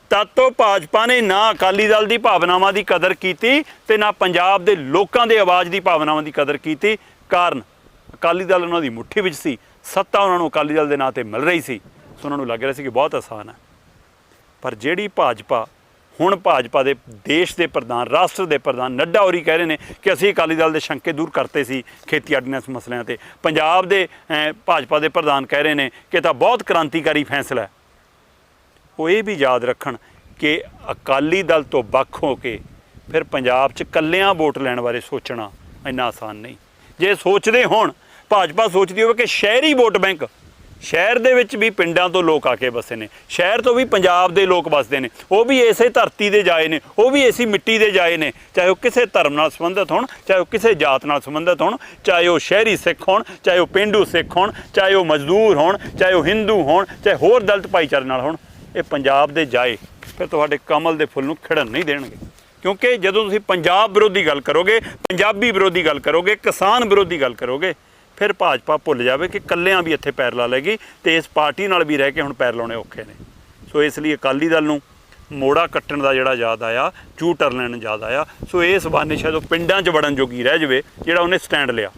ਤਦ ਤੋਂ ਭਾਜਪਾ ਨੇ ਨਾ ਅਕਾਲੀ ਦਲ ਦੀ ਭਾਵਨਾਵਾਂ ਦੀ ਕਦਰ ਕੀਤੀ ਤੇ ਨਾ ਪੰਜਾਬ ਦੇ ਲੋਕਾਂ ਦੇ ਆਵਾਜ਼ ਦੀ ਭਾਵਨਾਵਾਂ ਦੀ ਕਦਰ ਕੀਤੀ। ਕਾਰਨ ਅਕਾਲੀ ਦਲ ਉਹਨਾਂ ਦੀ ਮੁੱਠੀ ਵਿੱਚ ਸੀ। ਸੱਤਾ ਉਹਨਾਂ ਨੂੰ ਅਕਾਲੀ ਦਲ ਦੇ ਨਾਂ ਤੇ ਮਿਲ ਰਹੀ ਸੀ। ਸੋ ਉਹਨਾਂ ਨੂੰ ਲੱਗ ਰਿਹਾ ਸੀ ਕਿ ਬਹੁਤ ਆਸਾਨ ਹੈ। ਪਰ ਜਿਹੜੀ ਭਾਜਪਾ, ਹੁਣ ਭਾਜਪਾ ਦੇ ਦੇਸ਼ ਦੇ ਪ੍ਰਧਾਨ, ਰਾਸ਼ਟਰ ਦੇ ਪ੍ਰਧਾਨ ਨੱਡਾ ਹੋਰੀ ਕਹਿ ਰਹੇ ਨੇ ਕਿ ਅਸੀਂ ਅਕਾਲੀ ਦਲ ਦੇ ਸ਼ੰਕੇ ਦੂਰ ਕਰਤੇ ਸੀ ਖੇਤੀ ਆਰਡੀਨੈਂਸ ਮਸਲਿਆਂ ਤੇ। ਪੰਜਾਬ ਦੇ ਭਾਜਪਾ ਦੇ ਪ੍ਰਧਾਨ ਕਹਿ ਰਹੇ ਨੇ ਕਿ ਤਾਂ ਬਹੁਤ ਕ੍ਰਾਂਤੀਕਾਰੀ ਫੈਸਲਾ ਹੈ। ਉਹ ਇਹ ਵੀ ਯਾਦ ਰੱਖਣ ਕਿ ਅਕਾਲੀ ਦਲ ਤੋਂ ਵੱਖ ਹੋ ਕੇ ਫਿਰ ਪੰਜਾਬ 'ਚ ਕੱਲਿਆਂ ਵੋਟ ਲੈਣ ਬਾਰੇ ਸੋਚਣਾ ਇੰਨਾ ਆਸਾਨ ਨਹੀਂ। ਜੇ ਸੋਚਦੇ ਹੋਣ, ਭਾਜਪਾ ਸੋਚਦੀ ਹੋਵੇ ਕਿ ਸ਼ਹਿਰੀ ਵੋਟ ਬੈਂਕ ਸ਼ਹਿਰ ਦੇ ਵਿੱਚ ਵੀ ਪਿੰਡਾਂ ਤੋਂ ਲੋਕ ਆ ਕੇ ਵਸੇ ਨੇ। ਸ਼ਹਿਰ ਤੋਂ ਵੀ ਪੰਜਾਬ ਦੇ ਲੋਕ ਵਸਦੇ ਨੇ। ਉਹ ਵੀ ਇਸੇ ਧਰਤੀ ਦੇ ਜਾਏ ਨੇ। ਉਹ ਵੀ ਇਸੀ ਮਿੱਟੀ ਦੇ ਜਾਏ ਨੇ। ਚਾਹੇ ਉਹ ਕਿਸੇ ਧਰਮ ਨਾਲ ਸੰਬੰਧਿਤ ਹੋਣ, ਚਾਹੇ ਉਹ ਕਿਸੇ ਜਾਤ ਨਾਲ ਸੰਬੰਧਿਤ ਹੋਣ, ਚਾਹੇ ਉਹ ਸ਼ਹਿਰੀ ਸਿੱਖ ਹੋਣ, ਚਾਹੇ ਉਹ ਪਿੰਡੂ ਸਿੱਖ ਹੋਣ, ਚਾਹੇ ਉਹ ਮਜ਼ਦੂਰ ਹੋਣ, ਚਾਹੇ ਉਹ ਹਿੰਦੂ ਹੋਣ, ਚਾਹੇ ਹੋਰ ਦਲਤ ਭਾਈਚਾਰੇ ਨਾਲ ਹੋਣ, ਇਹ ਪੰਜਾਬ ਦੇ ਜਾਏ। ਫਿਰ ਤੁਹਾਡੇ ਕਮਲ ਦੇ ਫੁੱਲ ਨੂੰ ਖਿੜਨ ਨਹੀਂ ਦੇਣਗੇ। ਕਿਉਂਕਿ ਜਦੋਂ ਤੁਸੀਂ ਪੰਜਾਬ ਵਿਰੋਧੀ ਗੱਲ ਕਰੋਗੇ, ਪੰਜਾਬੀ ਵਿਰੋਧੀ ਗੱਲ ਕਰੋਗੇ, ਕਿਸਾਨ ਵਿਰੋਧੀ ਗੱਲ ਕਰੋਗੇ ਫਿਰ ਭਾਜਪਾ ਭੁੱਲ ਜਾਵੇ ਕਿ ਕੱਲਿਆਂ ਵੀ ਇੱਥੇ ਪੈਰ ਲਾ ਲੇਗੀ ਤੇ ਇਸ ਪਾਰਟੀ ਨਾਲ ਵੀ ਰਹਿ ਕੇ ਹੁਣ ਪੈਰ ਲਾਉਣੇ ਔਖੇ ਨੇ। ਸੋ ਇਸ ਲਈ ਅਕਾਲੀ ਦਲ ਨੂੰ ਮੋੜਾ ਕੱਟਣ ਦਾ ਜਿਹੜਾ ਯਾਦ ਆਇਆ ਚੂ ਟਰ ਲੈਣ ਯਾਦ ਆਇਆ। ਸੋ ਇਸ ਬਹਾਨੇ ਸ਼ਾਇਦ ਉਹ ਪਿੰਡਾਂ 'ਚ ਵੜਨ ਜੋਗੀ ਰਹਿ ਜਾਵੇ, ਜਿਹੜਾ ਉਹਨੇ ਸਟੈਂਡ ਲਿਆ।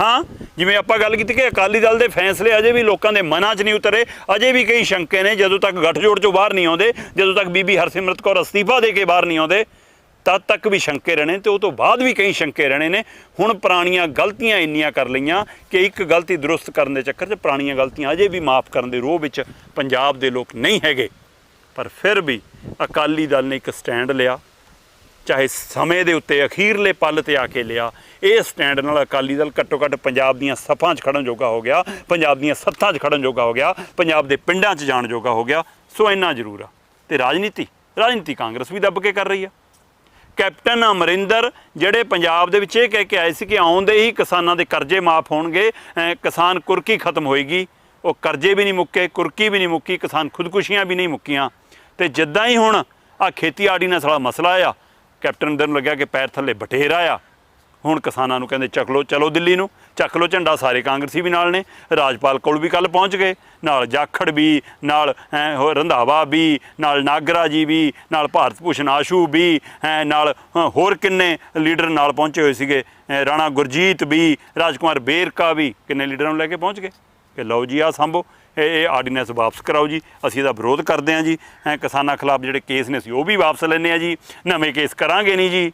ਹਾਂ, ਜਿਵੇਂ ਆਪਾਂ ਗੱਲ ਕੀਤੀ ਕਿ ਅਕਾਲੀ ਦਲ ਦੇ ਫੈਸਲੇ ਅਜੇ ਵੀ ਲੋਕਾਂ ਦੇ ਮਨਾਂ 'ਚ ਨਹੀਂ ਉਤਰੇ, ਅਜੇ ਵੀ ਕਈ ਸ਼ੰਕੇ ਨੇ, ਜਦੋਂ ਤੱਕ ਗੱਠਜੋੜ 'ਚੋਂ ਬਾਹਰ ਨਹੀਂ ਆਉਂਦੇ, ਜਦੋਂ ਤੱਕ ਬੀਬੀ ਹਰਸਿਮਰਤ ਕੌਰ ਅਸਤੀਫਾ ਦੇ ਕੇ ਬਾਹਰ ਨਹੀਂ ਆਉਂਦੇ ਤਦ ਤੱਕ ਵੀ ਸ਼ੰਕੇ ਰਹਿਣੇ ਤੇ ਉਹ ਤੋਂ ਬਾਅਦ ਵੀ ਕਈ ਸ਼ੰਕੇ ਰਹਿਣੇ ਨੇ। ਹੁਣ ਪੁਰਾਣੀਆਂ ਗਲਤੀਆਂ ਇੰਨੀਆਂ ਕਰ ਲਈਆਂ ਕਿ ਇੱਕ ਗਲਤੀ ਦਰੁਸਤ ਕਰਨ ਦੇ ਚੱਕਰ 'ਚ ਪੁਰਾਣੀਆਂ ਗਲਤੀਆਂ ਅਜੇ ਵੀ ਮਾਫ ਕਰਨ ਦੇ ਰੋਹ ਵਿੱਚ ਪੰਜਾਬ ਦੇ ਲੋਕ ਨਹੀਂ ਹੈਗੇ। ਪਰ ਫਿਰ ਵੀ ਅਕਾਲੀ ਦਲ ਨੇ ਇੱਕ ਸਟੈਂਡ ਲਿਆ, ਚਾਹੇ ਸਮੇਂ ਦੇ ਉੱਤੇ ਅਖੀਰਲੇ ਪਲ ਤੇ ਆ ਕੇ ਲਿਆ, ਇਹ ਸਟੈਂਡ ਨਾਲ ਅਕਾਲੀ ਦਲ ਘੱਟੋ ਘੱਟ ਪੰਜਾਬ ਦੀਆਂ ਸਫਾਂ 'ਚ ਖੜਨ ਜੋਗਾ ਹੋ ਗਿਆ, ਪੰਜਾਬ ਦੀਆਂ ਸੱਥਾਂ 'ਚ ਖੜਨ ਜੋਗਾ ਹੋ ਗਿਆ, ਪੰਜਾਬ ਦੇ ਪਿੰਡਾਂ 'ਚ ਜਾਣ ਜੋਗਾ ਹੋ ਗਿਆ। ਸੋ ਇੰਨਾ ਜ਼ਰੂਰ ਆ। ਤੇ ਰਾਜਨੀਤੀ ਰਾਜਨੀਤੀ ਕਾਂਗਰਸ ਵੀ ਦੱਬ ਕੇ ਕਰ ਰਹੀ ਆ। ਕੈਪਟਨ ਅਮਰਿੰਦਰ, ਜਿਹੜੇ ਪੰਜਾਬ ਦੇ ਵਿੱਚ ਇਹ ਕਹਿ ਕੇ ਆਏ ਸੀ ਕਿ ਆਉਂਦੇ ਹੀ ਕਿਸਾਨਾਂ ਦੇ ਕਰਜ਼ੇ ਮਾਫ ਹੋਣਗੇ ਕਿਸਾਨ ਕੁਰਕੀ ਖਤਮ ਹੋਏਗੀ। ਉਹ ਕਰਜ਼ੇ ਵੀ ਨਹੀਂ ਮੁੱਕੇ, ਕੁਰਕੀ ਵੀ ਨਹੀਂ ਮੁੱਕੀ, ਕਿਸਾਨ ਖੁਦਕੁਸ਼ੀਆਂ ਵੀ ਨਹੀਂ ਮੁੱਕੀਆਂ। ਤੇ ਜਿੱਦਾਂ ਹੀ ਹੁਣ ਆ ਖੇਤੀ ਆਰਡੀਨੈਂਸ ਵਾਲਾ ਮਸਲਾ ਆ ਕੈਪਟਨ ਅਮਰਿੰਦਰ ਨੂੰ ਲੱਗਿਆ ਕਿ ਪੈਰ ਥੱਲੇ ਬਟੇਰਾ ਆ। ਹੁਣ ਕਿਸਾਨਾਂ ਨੂੰ ਕਹਿੰਦੇ, ਚੱਕ ਲੋ ਚਲੋ ਦਿੱਲੀ ਨੂੰ। ਚੱਕ ਲੋ ਝੰਡਾ ਸਾਰੇ ਕਾਂਗਰਸੀ ਵੀ ਨਾਲ ਨੇ ਰਾਜਪਾਲ ਕੋਲ ਵੀ ਕੱਲ ਪਹੁੰਚ ਗਏ ਨਾਲ ਜਾਖੜ ਵੀ ਨਾਲ ਹੈਂ, ਹੋਰ ਰੰਧਾਵਾ ਵੀ ਨਾਲ ਨਾਗਰਾ ਜੀ ਵੀ ਨਾਲ ਭਾਰਤ ਭੂਸ਼ਣ ਆਸ਼ੂ ਵੀ ਹੈਂ, ਨਾਲ ਹੋਰ ਕਿੰਨੇ ਲੀਡਰ ਨਾਲ ਪਹੁੰਚੇ ਹੋਏ ਸੀਗੇ ਹੈਂ, ਰਾਣਾ ਗੁਰਜੀਤ ਵੀ ਰਾਜਕੁਮਾਰ ਬੇਰਕਾ ਵੀ ਕਿੰਨੇ ਲੀਡਰਾਂ ਨੂੰ ਲੈ ਕੇ ਪਹੁੰਚ ਗਏ? ਕਿ ਲਓ ਜੀ ਆ ਸੰਭੋ ਇਹ ਇਹ ਆਰਡੀਨੈਂਸ ਵਾਪਸ ਕਰਾਓ ਜੀ ਅਸੀਂ ਇਹਦਾ ਵਿਰੋਧ ਕਰਦੇ ਹਾਂ ਜੀ ਹੈਂ ਕਿਸਾਨਾਂ ਖਿਲਾਫ ਜਿਹੜੇ ਕੇਸ ਨੇ ਅਸੀਂ ਉਹ ਵੀ ਵਾਪਸ ਲੈਣੇ ਆ ਜੀ ਨਵੇਂ ਕੇਸ ਕਰਾਂਗੇ ਨਹੀਂ ਜੀ।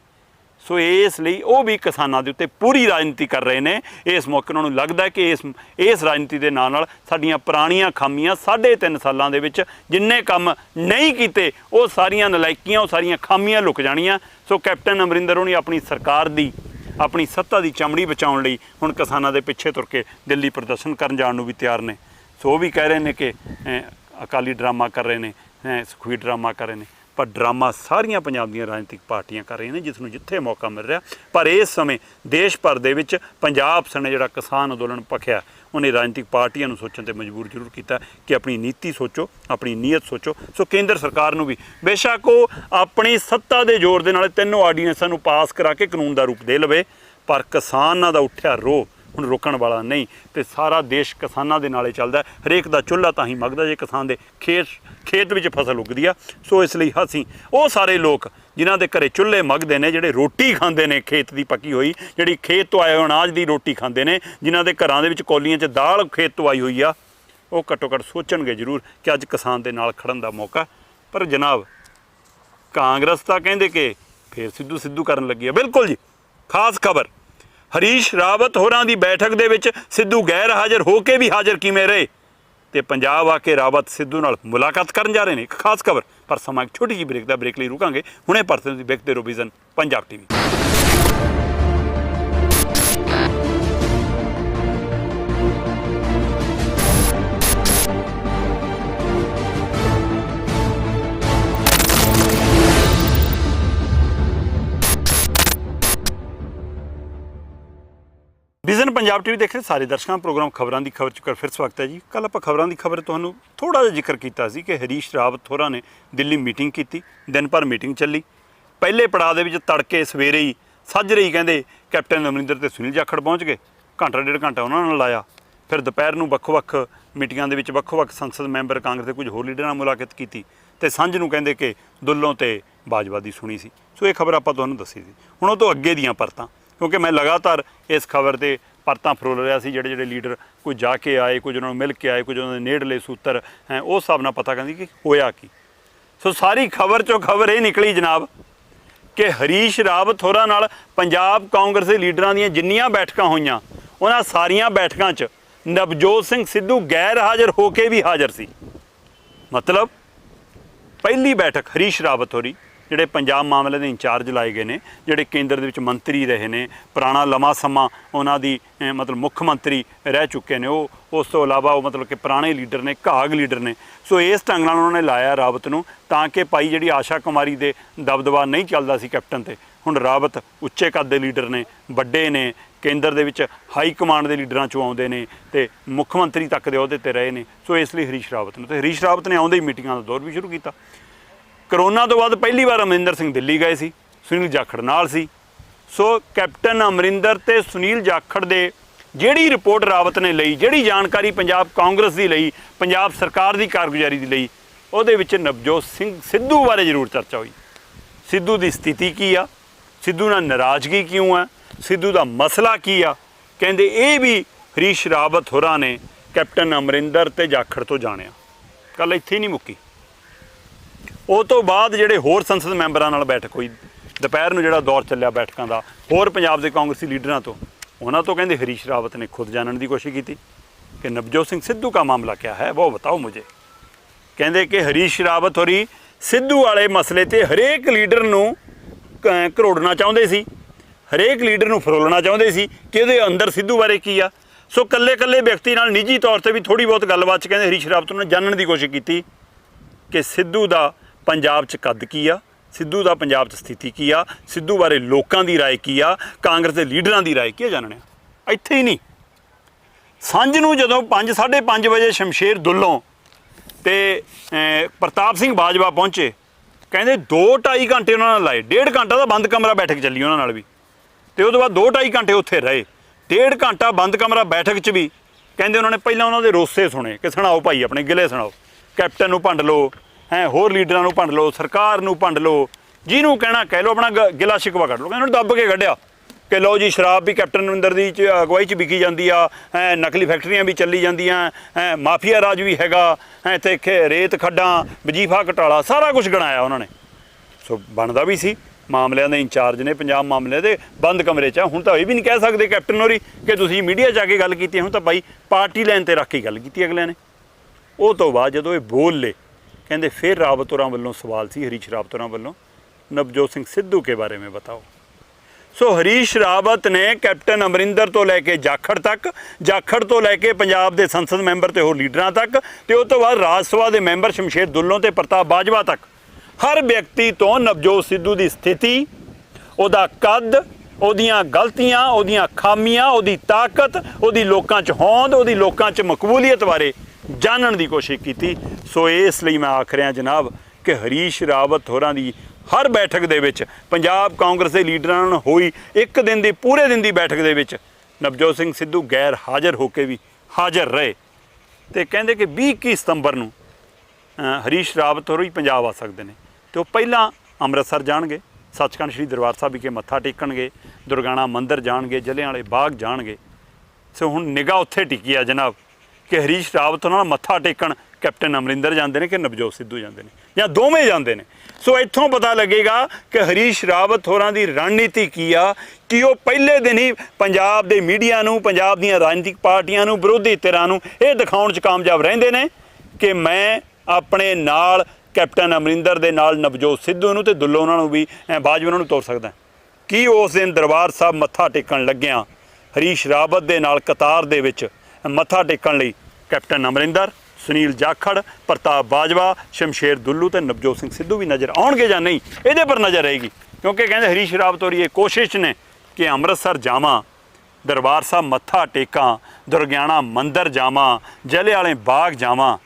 ਸੋ ਇਸ ਲਈ ਉਹ ਵੀ ਕਿਸਾਨਾਂ ਦੇ ਉੱਤੇ ਪੂਰੀ ਰਾਜਨੀਤੀ ਕਰ ਰਹੇ ਨੇ। ਇਸ ਮੌਕੇ ਉਹਨਾਂ ਨੂੰ ਲੱਗਦਾ ਹੈ ਕਿ ਇਸ ਇਸ ਰਾਜਨੀਤੀ ਦੇ ਨਾਲ ਨਾਲ ਸਾਡੀਆਂ ਪੁਰਾਣੀਆਂ ਖਾਮੀਆਂ ਸਾਢੇ ਤਿੰਨ ਸਾਲਾਂ ਦੇ ਵਿੱਚ ਜਿੰਨੇ ਕੰਮ ਨਹੀਂ ਕੀਤੇ ਉਹ ਸਾਰੀਆਂ ਨਲਾਇਕੀਆਂ ਉਹ ਸਾਰੀਆਂ ਖਾਮੀਆਂ ਲੁਕ ਜਾਣੀਆਂ। ਸੋ ਕੈਪਟਨ ਅਮਰਿੰਦਰ ਹੋਣੀ ਆਪਣੀ ਸਰਕਾਰ ਦੀ ਆਪਣੀ ਸੱਤਾ ਦੀ ਚਮੜੀ ਬਚਾਉਣ ਲਈ ਹੁਣ ਕਿਸਾਨਾਂ ਦੇ ਪਿੱਛੇ ਤੁਰ ਕੇ ਦਿੱਲੀ ਪ੍ਰਦਰਸ਼ਨ ਕਰਨ ਜਾਣ ਨੂੰ ਵੀ ਤਿਆਰ ਨੇ। ਸੋ ਉਹ ਵੀ ਕਹਿ ਰਹੇ ਨੇ ਕਿ ਅਕਾਲੀ ਡਰਾਮਾ ਕਰ ਰਹੇ ਨੇ ਅਹ, ਸੁਖਵੀ ਡਰਾਮਾ ਕਰ ਰਹੇ ਨੇ। ਪਰ ਡਰਾਮਾ ਸਾਰੀਆਂ ਪੰਜਾਬ ਦੀਆਂ ਰਾਜਨੀਤਿਕ ਪਾਰਟੀਆਂ ਕਰ ਰਹੀਆਂ ਨੇ, ਜਿਸ ਨੂੰ ਜਿੱਥੇ ਮੌਕਾ ਮਿਲ ਰਿਹਾ। ਪਰ ਇਸ ਸਮੇਂ ਦੇਸ਼ ਭਰ ਦੇ ਵਿੱਚ ਪੰਜਾਬ ਸਣੇ ਜਿਹੜਾ ਕਿਸਾਨ ਅੰਦੋਲਨ ਪਖਿਆ, ਉਹਨੇ ਰਾਜਨੀਤਿਕ ਪਾਰਟੀਆਂ ਨੂੰ ਸੋਚਣ ਤੇ ਮਜਬੂਰ ਜ਼ਰੂਰ ਕੀਤਾ ਕਿ ਆਪਣੀ ਨੀਤੀ ਸੋਚੋ, ਆਪਣੀ ਨੀਅਤ ਸੋਚੋ। ਸੋ ਕੇਂਦਰ ਸਰਕਾਰ ਨੂੰ ਵੀ ਬੇਸ਼ੱਕ ਉਹ ਆਪਣੀ ਸੱਤਾ ਦੇ ਜ਼ੋਰ ਦੇ ਨਾਲ ਤਿੰਨੋਂ ਆਰਡੀਨੈਂਸਾਂ ਨੂੰ ਪਾਸ ਕਰਾ ਕੇ ਕਾਨੂੰਨ ਦਾ ਰੂਪ ਦੇ ਲਵੇ, ਪਰ ਕਿਸਾਨਾਂ ਦਾ ਉੱਠਿਆ ਰੋਹ ਹੁਣ ਰੋਕਣ ਵਾਲਾ ਨਹੀਂ ਤੇ ਸਾਰਾ ਦੇਸ਼ ਕਿਸਾਨਾਂ ਦੇ ਨਾਲੇ ਚੱਲਦਾ ਹਰੇਕ ਦਾ ਚੁੱਲ੍ਹਾ ਤਾਂ ਹੀ ਮਗਦਾ ਜੇ ਕਿਸਾਨ ਦੇ ਖੇਤ ਖੇਤ ਵਿੱਚ ਫਸਲ ਉੱਗਦੀ ਆ। ਸੋ ਇਸ ਲਈ ਅਸੀਂ ਉਹ ਸਾਰੇ ਲੋਕ ਜਿਨ੍ਹਾਂ ਦੇ ਘਰੇ ਚੁੱਲ੍ਹੇ ਮਗਦੇ ਨੇ, ਜਿਹੜੇ ਰੋਟੀ ਖਾਂਦੇ ਨੇ ਖੇਤ ਦੀ ਪੱਕੀ ਹੋਈ, ਜਿਹੜੀ ਖੇਤ ਤੋਂ ਆਏ ਹੋਏ ਅਨਾਜ ਦੀ ਰੋਟੀ ਖਾਂਦੇ ਨੇ, ਜਿਨ੍ਹਾਂ ਦੇ ਘਰਾਂ ਦੇ ਵਿੱਚ ਕੌਲੀਆਂ 'ਚ ਦਾਲ ਖੇਤ ਤੋਂ ਆਈ ਹੋਈ ਆ, ਉਹ ਘੱਟੋ ਘੱਟ ਸੋਚਣਗੇ ਜ਼ਰੂਰ ਕਿ ਅੱਜ ਕਿਸਾਨ ਦੇ ਨਾਲ ਖੜਨ ਦਾ ਮੌਕਾ। ਪਰ ਜਨਾਬ, ਕਾਂਗਰਸ ਤਾਂ ਕਹਿੰਦੇ ਕਿ ਫੇਰ ਸਿੱਧੂ ਸਿੱਧੂ ਕਰਨ ਲੱਗੀ ਆ। ਬਿਲਕੁਲ ਜੀ, ਖਾਸ ਖਬਰ। ਹਰੀਸ਼ ਰਾਵਤ ਹੋਰਾਂ ਦੀ ਬੈਠਕ ਦੇ ਵਿੱਚ ਸਿੱਧੂ ਗੈਰ ਹਾਜ਼ਰ ਹੋ ਕੇ ਵੀ ਹਾਜ਼ਰ ਕਿਵੇਂ ਰਹੇ? ਤੇ ਪੰਜਾਬ ਆ ਕੇ ਰਾਵਤ ਸਿੱਧੂ ਨਾਲ ਮੁਲਾਕਾਤ ਕਰਨ ਜਾ ਰਹੇ ਨੇ। ਇੱਕ ਖਾਸ ਖਬਰ, ਪਰ ਸਮਾਂ ਇੱਕ ਛੋਟੀ ਜਿਹੀ ਬ੍ਰੇਕ ਦਾ ਬ੍ਰੇਕ ਲਈ ਰੁਕਾਂਗੇ। ਹੁਣੇ ਪਰਸਨ ਦੀ ਵੇਖਦੇ ਰਹੋ vision Punjab TV Punjab TV ਦੇਖ ਰਹੇ ਸਾਰੇ ਦਰਸ਼ਕਾਂ, ਪ੍ਰੋਗਰਾਮ ਖਬਰਾਂ ਦੀ ਖਬਰ ਚ ਕਰ ਫਿਰ ਸਵਾਗਤ ਹੈ ਜੀ। ਕੱਲ ਆਪਾਂ ਖਬਰਾਂ ਦੀ ਖਬਰ ਤੁਹਾਨੂੰ ਥੋੜਾ ਜਿਹਾ ਜ਼ਿਕਰ ਕੀਤਾ ਸੀ ਕਿ ਹਰੀਸ਼ ਰਾਵਤ ਹੋਰਾਂ ਨੇ ਦਿੱਲੀ ਮੀਟਿੰਗ ਕੀਤੀ, ਦਿਨ ਭਰ ਮੀਟਿੰਗ ਚੱਲੀ। ਪਹਿਲੇ ਪੜਾਅ ਦੇ ਵਿੱਚ ਤੜਕੇ ਸਵੇਰੇ ਹੀ ਸੱਜਰੇ ਹੀ ਕਹਿੰਦੇ ਕੈਪਟਨ ਅਮਰਿੰਦਰ ਤੇ ਸੁਨੀਲ ਜਾਖੜ ਪਹੁੰਚ ਗਏ। ਘੰਟਾ ਡੇਢ ਘੰਟਾ ਉਹਨਾਂ ਨਾਲ ਲਾਇਆ। ਫਿਰ ਦੁਪਹਿਰ ਨੂੰ ਵੱਖ-ਵੱਖ ਮੀਟਿੰਗਾਂ ਦੇ ਵਿੱਚ ਵੱਖ-ਵੱਖ ਸੰਸਦ ਮੈਂਬਰ ਕਾਂਗਰਸ ਦੇ ਕੁਝ ਹੋਰ ਲੀਡਰਾਂ ਨਾਲ ਮੁਲਾਕਾਤ ਕੀਤੀ ਤੇ ਸਾਂਝ ਨੂੰ ਕਹਿੰਦੇ ਕਿ ਦੁੱਲੋਂ ਤੇ ਬਾਜਵਾ ਦੀ ਸੁਣੀ ਸੀ। ਸੋ ਇਹ ਖਬਰ ਆਪਾਂ ਤੁਹਾਨੂੰ ਦੱਸੀ ਸੀ। ਹੁਣ ਉਹ ਤੋਂ ਅੱਗੇ ਦੀਆਂ ਪਰਤਾਂ, ਕਿਉਂਕਿ ਮੈਂ ਲਗਾਤਾਰ ਇਸ ਖਬਰ ਤੇ ਪਰਤਾਂ ਫਰੋਲ ਰਿਹਾ ਸੀ ਜਿਹੜੇ ਜਿਹੜੇ ਲੀਡਰ ਕੋਈ ਜਾ ਕੇ ਆਏ, ਕੁਝ ਉਹਨਾਂ ਨੂੰ ਮਿਲ ਕੇ ਆਏ, ਕੁਝ ਉਹਨਾਂ ਦੇ ਨੇੜਲੇ ਸੂਤਰ ਹੈ ਉਸ ਹਿਸਾਬ ਨਾਲ ਪਤਾ ਕਹਿੰਦੀ ਕਿ ਹੋਇਆ ਕੀ। ਸੋ ਸਾਰੀ ਖਬਰ ਚੋਂ ਖਬਰ ਇਹ ਨਿਕਲੀ ਜਨਾਬ ਕਿ ਹਰੀਸ਼ ਰਾਵਤ ਹੋਰਾਂ ਨਾਲ ਪੰਜਾਬ ਕਾਂਗਰਸ ਦੇ ਲੀਡਰਾਂ ਦੀਆਂ ਜਿੰਨੀਆਂ ਬੈਠਕਾਂ ਹੋਈਆਂ, ਉਹਨਾਂ ਸਾਰੀਆਂ ਬੈਠਕਾਂ 'ਚ ਨਵਜੋਤ ਸਿੰਘ ਸਿੱਧੂ ਗੈਰ ਹਾਜ਼ਰ ਹੋ ਕੇ ਵੀ ਹਾਜ਼ਰ ਸੀ। ਮਤਲਬ ਪਹਿਲੀ ਬੈਠਕ ਹਰੀਸ਼ ਰਾਵਤ ਹੋਰੀ ਜਿਹੜੇ ਪੰਜਾਬ ਮਾਮਲੇ ਦੇ ਇੰਚਾਰਜ ਲਾਏ ਗਏ ਨੇ, ਜਿਹੜੇ ਕੇਂਦਰ ਦੇ ਵਿੱਚ ਮੰਤਰੀ ਰਹੇ ਨੇ, ਪੁਰਾਣਾ ਲੰਮਾ ਸਮਾਂ ਉਹਨਾਂ ਦੀ ਮਤਲਬ ਮੁੱਖ ਮੰਤਰੀ ਰਹਿ ਚੁੱਕੇ ਨੇ, ਉਹ, ਉਸ ਤੋਂ ਇਲਾਵਾ ਉਹ ਮਤਲਬ ਕਿ ਪੁਰਾਣੇ ਲੀਡਰ ਨੇ, ਘਾਗ ਲੀਡਰ ਨੇ। ਸੋ ਇਸ ਢੰਗ ਨਾਲ ਉਹਨਾਂ ਨੇ ਲਾਇਆ ਰਾਵਤ ਨੂੰ, ਤਾਂ ਕਿ ਭਾਈ ਜਿਹੜੀ ਆਸ਼ਾ ਕੁਮਾਰੀ ਦੇ ਦਬਦਬਾ ਨਹੀਂ ਚੱਲਦਾ ਸੀ ਕੈਪਟਨ ਤੇ, ਹੁਣ ਰਾਵਤ ਉੱਚੇ ਕੱਦ ਦੇ ਲੀਡਰ ਨੇ, ਵੱਡੇ ਨੇ, ਕੇਂਦਰ ਦੇ ਵਿੱਚ ਹਾਈ ਕਮਾਂਡ ਦੇ ਲੀਡਰਾਂ ਚੋਂ ਆਉਂਦੇ ਨੇ ਤੇ ਮੁੱਖ ਮੰਤਰੀ ਤੱਕ ਦੇ ਅਹੁਦੇ ਤੇ ਰਹੇ ਨੇ। ਸੋ ਇਸ ਲਈ ਹਰੀਸ਼ ਰਾਵਤ ਨੇ, ਤੇ ਹਰੀਸ਼ ਰਾਵਤ ਨੇ ਆਉਂਦੇ ਹੀ ਮੀਟਿੰਗਾਂ ਦਾ ਦੌਰ ਵੀ ਸ਼ੁਰੂ ਕੀਤਾ। ਕਰੋਨਾ ਤੋਂ ਬਾਅਦ ਪਹਿਲੀ ਵਾਰ ਅਮਰਿੰਦਰ ਸਿੰਘ ਦਿੱਲੀ ਗਏ ਸੀ, ਸੁਨੀਲ ਜਾਖੜ ਨਾਲ ਸੀ। ਸੋ ਕੈਪਟਨ ਅਮਰਿੰਦਰ ਤੇ ਸੁਨੀਲ ਜਾਖੜ ਦੇ ਜਿਹੜੀ ਰਿਪੋਰਟ ਰਾਵਤ ਨੇ ਲਈ, ਜਿਹੜੀ ਜਾਣਕਾਰੀ ਪੰਜਾਬ ਕਾਂਗਰਸ ਦੀ ਲਈ, ਪੰਜਾਬ ਸਰਕਾਰ ਦੀ ਕਾਰਗੁਜ਼ਾਰੀ ਦੀ ਲਈ, ਉਹਦੇ ਵਿੱਚ ਨਵਜੋਤ ਸਿੰਘ ਸਿੱਧੂ ਬਾਰੇ ਜ਼ਰੂਰ ਚਰਚਾ ਹੋਈ। ਸਿੱਧੂ ਦੀ ਸਥਿਤੀ ਕੀ ਆ? ਸਿੱਧੂ ਨਾਲ ਨਾਰਾਜ਼ਗੀ ਕਿਉਂ ਆ? ਸਿੱਧੂ ਦਾ ਮਸਲਾ ਕੀ ਆ? ਕਹਿੰਦੇ ਇਹ ਵੀ ਹਰੀਸ਼ ਰਾਵਤ ਹੋਰਾਂ ਨੇ ਕੈਪਟਨ ਅਮਰਿੰਦਰ ਤੇ ਜਾਖੜ ਤੋਂ ਜਾਣਿਆ। ਕੱਲ ਇੱਥੇ ਹੀ ਨਹੀਂ ਮੁੱਕੀ। ਉਹ ਤੋਂ ਬਾਅਦ ਜਿਹੜੇ ਹੋਰ ਸੰਸਦ ਮੈਂਬਰਾਂ ਨਾਲ ਬੈਠਕ ਹੋਈ, ਦੁਪਹਿਰ ਨੂੰ ਜਿਹੜਾ ਦੌਰ ਚੱਲਿਆ ਬੈਠਕਾਂ ਦਾ, ਹੋਰ ਪੰਜਾਬ ਦੇ ਕਾਂਗਰਸੀ ਲੀਡਰਾਂ ਤੋਂ, ਉਹਨਾਂ ਤੋਂ ਕਹਿੰਦੇ ਹਰੀਸ਼ ਰਾਵਤ ਨੇ ਖੁਦ ਜਾਣਨ ਦੀ ਕੋਸ਼ਿਸ਼ ਕੀਤੀ ਕਿ ਨਵਜੋਤ ਸਿੰਘ ਸਿੱਧੂ ਦਾ ਮਾਮਲਾ ਕੀ ਹੈ ਉਹ ਬਤਾਓ ਮੁਝੇ। ਕਹਿੰਦੇ ਕਿ ਹਰੀਸ਼ ਰਾਵਤ ਹੋਰੀ ਸਿੱਧੂ ਵਾਲੇ ਮਸਲੇ ਤੇ ਹਰੇਕ ਲੀਡਰ ਨੂੰ ਕ- ਘਰੋੜਨਾ ਚਾਹੁੰਦੇ ਸੀ, ਹਰੇਕ ਲੀਡਰ ਨੂੰ ਫਰੋਲਣਾ ਚਾਹੁੰਦੇ ਸੀ ਕਿ ਇਹਦੇ ਅੰਦਰ ਸਿੱਧੂ ਬਾਰੇ ਕੀ ਆ। ਸੋ ਕੱਲੇ ਕੱਲੇ ਵਿਅਕਤੀ ਨਾਲ ਨਿੱਜੀ ਤੌਰ ਤੇ ਵੀ ਥੋੜੀ ਬਹੁਤ ਗੱਲਬਾਤ ਚ ਕਹਿੰਦੇ ਹਰੀਸ਼ ਰਾਵਤ ਨੇ ਜਾਣਨ ਦੀ ਕੋਸ਼ਿਸ਼ ਕੀਤੀ ਕਿ ਸਿੱਧੂ ਦਾ ਪੰਜਾਬ 'ਚ ਕੱਦ ਕੀ ਆ ਸਿੱਧੂ ਦਾ ਪੰਜਾਬ 'ਚ ਸਥਿਤੀ ਕੀ ਆ ਸਿੱਧੂ ਬਾਰੇ ਲੋਕਾਂ ਦੀ رائے ਕੀ ਆ ਕਾਂਗਰਸ ਦੇ ਲੀਡਰਾਂ ਦੀ رائے ਕੀ ਆ ਜਾਣਿਆ ਇੱਥੇ ਹੀ ਨਹੀਂ ਸਾਂਝ ਨੂੰ ਜਦੋਂ 5 5:30 ਵਜੇ ਸ਼ਮਸ਼ੇਰ ਦੁੱਲੋਂ ਤੇ ਅਹ, ਪ੍ਰਤਾਪ ਸਿੰਘ ਬਾਜਵਾ ਪਹੁੰਚੇ ਕਹਿੰਦੇ 2.5 ਘੰਟੇ ਉਹਨਾਂ ਨਾਲ ਲਾਏ ਡੇਢ ਘੰਟਾ ਦਾ ਬੰਦ ਕਮਰਾ ਬੈਠਕ ਚੱਲੀ ਉਹਨਾਂ ਨਾਲ ਵੀ ਤੇ ਉਹ ਤੋਂ ਬਾਅਦ 2.5 ਘੰਟੇ ਉੱਥੇ ਰਹੇ ਡੇਢ ਘੰਟਾ ਬੰਦ ਕਮਰਾ ਬੈਠਕ 'ਚ ਵੀ ਕਹਿੰਦੇ ਉਹਨਾਂ ਨੇ ਪਹਿਲਾਂ ਉਹਨਾਂ ਦੇ ਰੋਸੇ ਸੁਣੇ ਕਿ ਸੁਣਾਓ ਭਾਈ ਆਪਣੇ ਗਿਲੇ ਸੁਣਾਓ ਕੈਪਟਨ ਨੂੰ ਭੰਡ ਲਓ ਹੈ, ਹੋਰ ਲੀਡਰਾਂ ਨੂੰ ਭੰਡ ਲਓ, ਸਰਕਾਰ ਨੂੰ ਭੰਡ ਲਓ, ਜਿਹਨੂੰ ਕਹਿਣਾ ਕਹਿ ਲਓ, ਆਪਣਾ ਗ- ਗਿਲਾ ਸ਼ਿਕਵਾ ਕੱਢ ਲਓ ਕਹਿੰਦੇ ਦੱਬ ਕੇ ਕੱਢਿਆ। ਕਿ ਲਓ ਜੀ, ਸ਼ਰਾਬ ਵੀ ਕੈਪਟਨ ਅਮਰਿੰਦਰ ਦੀ ਚ ਅਗਵਾਈ ਚ ਵਿਕੀ ਜਾਂਦੀ ਆ, ਹੈਂ, ਨਕਲੀ ਫੈਕਟਰੀਆਂ ਵੀ ਚੱਲੀ ਜਾਂਦੀਆਂ, ਹੈਂ, ਮਾਫੀਆ ਰਾਜ ਵੀ ਹੈਗਾ, ਹੈਂ, ਇੱਥੇ ਖੇ- ਰੇਤ ਖੱਡਾਂ, ਵਜੀਫਾ ਘਟਾਲਾ, ਸਾਰਾ ਕੁਝ ਗਣਾਇਆ ਉਹਨਾਂ ਨੇ। ਸੋ ਬਣਦਾ ਵੀ ਸੀ, ਮਾਮਲਿਆਂ ਦੇ ਇੰਚਾਰਜ ਨੇ, ਪੰਜਾਬ ਮਾਮਲੇ ਦੇ ਬੰਦ ਕਮਰੇ 'ਚ ਹੁਣ ਤਾਂ ਇਹ ਵੀ ਨਹੀਂ ਕਹਿ ਸਕਦੇ ਕੈਪਟਨ ਹੋਰੀ ਕਿ ਤੁਸੀਂ ਮੀਡੀਆ 'ਚ ਆ ਕੇ ਗੱਲ ਕੀਤੀ ਹੁਣ ਤਾਂ ਭਾਈ ਪਾਰਟੀ ਲਾਈਨ ਤੇ ਰੱਖ ਕੇ ਗੱਲ ਕੀਤੀ ਅਗਲਿਆਂ ਨੇ। ਉਹ ਤੋਂ ਬਾਅਦ ਜਦੋਂ ਇਹ ਬੋਲ ਲੇ ਕਹਿੰਦੇ ਫਿਰ ਰਾਵਤੋਰਾਂ ਵੱਲੋਂ ਸਵਾਲ ਸੀ, ਹਰੀਸ਼ ਰਾਵਤੋਰਾਂ ਵੱਲੋਂ। ਨਵਜੋਤ ਸਿੰਘ ਸਿੱਧੂ ਕੇ ਬਾਰੇ ਵਿੱਚ ਬਤਾਓ। ਸੋ ਹਰੀਸ਼ ਰਾਵਤ ਨੇ ਕੈਪਟਨ ਅਮਰਿੰਦਰ ਤੋਂ ਲੈ ਕੇ ਜਾਖੜ ਤੱਕ, ਜਾਖੜ ਤੋਂ ਲੈ ਕੇ ਪੰਜਾਬ ਦੇ ਸੰਸਦ ਮੈਂਬਰ ਤੇ ਹੋਰ ਲੀਡਰਾਂ ਤੱਕ ਤੇ ਉਸ ਤੋਂ ਬਾਅਦ ਰਾਜ ਸਭਾ ਦੇ ਮੈਂਬਰ ਸ਼ਮਸ਼ੇਰ ਦੁੱਲੋਂ ਤੇ ਪ੍ਰਤਾਪ ਬਾਜਵਾ ਤੱਕ। ਹਰ ਵਿਅਕਤੀ ਤੋਂ ਨਵਜੋਤ ਸਿੱਧੂ ਦੀ ਸਥਿਤੀ, ਉਹਦਾ ਕੱਦ, ਉਹਦੀਆਂ ਗਲਤੀਆਂ, ਉਹਦੀਆਂ ਖਾਮੀਆਂ, ਉਹਦੀ ਤਾਕਤ, ਉਹਦੀ ਲੋਕਾਂ 'ਚ ਹੋਂਦ, ਉਹਦੀ ਲੋਕਾਂ 'ਚ ਮਕਬੂਲੀਅਤ ਬਾਰੇ ਜਾਣਨ ਦੀ ਕੋਸ਼ਿਸ਼ ਕੀਤੀ। ਸੋ ਇਸ ਲਈ ਮੈਂ ਆਖ ਰਿਹਾ ਜਨਾਬ ਕਿ ਹਰੀਸ਼ ਰਾਵਤ ਹੋਰਾਂ ਦੀ ਹਰ ਬੈਠਕ ਦੇ ਵਿੱਚ, ਪੰਜਾਬ ਕਾਂਗਰਸ ਦੇ ਲੀਡਰਾਂ ਨਾਲ ਹੋਈ ਇੱਕ ਦਿਨ ਦੀ, ਪੂਰੇ ਦਿਨ ਦੀ ਬੈਠਕ ਦੇ ਵਿੱਚ ਨਵਜੋਤ ਸਿੰਘ ਸਿੱਧੂ ਗੈਰ ਹਾਜ਼ਰ ਹੋ ਕੇ ਵੀ ਹਾਜ਼ਰ ਰਹੇ। ਤੇ ਕਹਿੰਦੇ ਕਿ 20 21 ਸਤੰਬਰ ਨੂੰ ਹਰੀਸ਼ ਰਾਵਤ ਹੋਰੀ ਪੰਜਾਬ ਆ ਸਕਦੇ ਨੇ। ਤੇ ਉਹ ਪਹਿਲਾਂ ਅੰਮ੍ਰਿਤਸਰ ਜਾਣਗੇ, ਸੱਚਖੰਡ ਸ੍ਰੀ ਦਰਬਾਰ ਸਾਹਿਬ ਵਿਖੇ ਮੱਥਾ ਟੇਕਣਗੇ, ਦੁਰਗਾਣਾ ਮੰਦਿਰ ਜਾਣਗੇ ਜਲਿਆਂਵਾਲੇ ਬਾਗ ਜਾਣਗੇ। ਸੋ ਹੁਣ ਨਿਗਾਹ ਉੱਥੇ ਟਿਕੀ ਆ ਜਨਾਬ। ਕਿ ਹਰੀਸ਼ ਰਾਵਤ ਉਹਨਾਂ ਨਾਲ ਮੱਥਾ ਟੇਕਣ ਕੈਪਟਨ ਅਮਰਿੰਦਰ ਜਾਂਦੇ ਨੇ ਕਿ ਨਵਜੋਤ ਸਿੱਧੂ ਜਾਂਦੇ ਨੇ ਜਾਂ ਦੋਵੇਂ ਜਾਂਦੇ ਨੇ। ਸੋ ਇੱਥੋਂ ਪਤਾ ਲੱਗੇਗਾ ਕਿ ਹਰੀਸ਼ ਰਾਵਤ ਹੋਰਾਂ ਦੀ ਰਣਨੀਤੀ ਕੀ ਆ, ਕਿ ਉਹ ਪਹਿਲੇ ਦਿਨ ਹੀ ਪੰਜਾਬ ਦੇ ਮੀਡੀਆ ਨੂੰ, ਪੰਜਾਬ ਦੀਆਂ ਰਾਜਨੀਤਿਕ ਪਾਰਟੀਆਂ ਨੂੰ, ਵਿਰੋਧੀ ਧਿਰਾਂ ਨੂੰ ਇਹ ਦਿਖਾਉਣ 'ਚ ਕਾਮਯਾਬ ਰਹਿੰਦੇ ਨੇ ਕਿ ਮੈਂ ਆਪਣੇ ਨਾਲ ਕੈਪਟਨ ਅਮਰਿੰਦਰ ਦੇ ਨਾਲ ਨਵਜੋਤ ਸਿੱਧੂ ਨੂੰ ਤੇ ਦੁੱਲੋ ਉਹਨਾਂ ਨੂੰ ਵੀ ਬਾਜਵਾ ਉਹਨਾਂ ਨੂੰ ਤੋਰ ਸਕਦਾ। ਕੀ ਉਸ ਦਿਨ ਦਰਬਾਰ ਸਾਹਿਬ ਮੱਥਾ ਟੇਕਣ ਲੱਗਿਆਂ, ਹਰੀਸ਼ ਰਾਵਤ ਦੇ ਨਾਲ ਕਤਾਰ ਦੇ ਵਿੱਚ ਮੱਥਾ ਟੇਕਣ ਲਈ ਕੈਪਟਨ ਅਮਰਿੰਦਰ, ਸੁਨੀਲ ਜਾਖੜ, ਪ੍ਰਤਾਪ ਬਾਜਵਾ, ਸ਼ਮਸ਼ੇਰ ਦੁੱਲੂ ਤੇ ਨਵਜੋਤ ਸਿੰਘ ਸਿੱਧੂ ਵੀ ਨਜ਼ਰ ਆਉਣਗੇ ਜਾਂ ਨਹੀਂ, ਇਹਦੇ ਪਰ ਨਜ਼ਰ ਰਹੇਗੀ। ਕਿਉਂਕਿ ਕਹਿੰਦੇ ਹਰੀਸ਼ ਰਾਵਤ ਹੋਰੀ ਇਹ ਕੋਸ਼ਿਸ਼ ਨੇ ਕਿ ਅੰਮ੍ਰਿਤਸਰ ਜਾਵਾਂ, ਦਰਬਾਰ ਸਾਹਿਬ ਮੱਥਾ ਟੇਕਾਂ, ਦੁਰਗਿਆਣਾ ਮੰਦਿਰ ਜਾਵਾਂ ਜਲੇ ਵਾਲੇ ਬਾਗ ਜਾਵਾਂ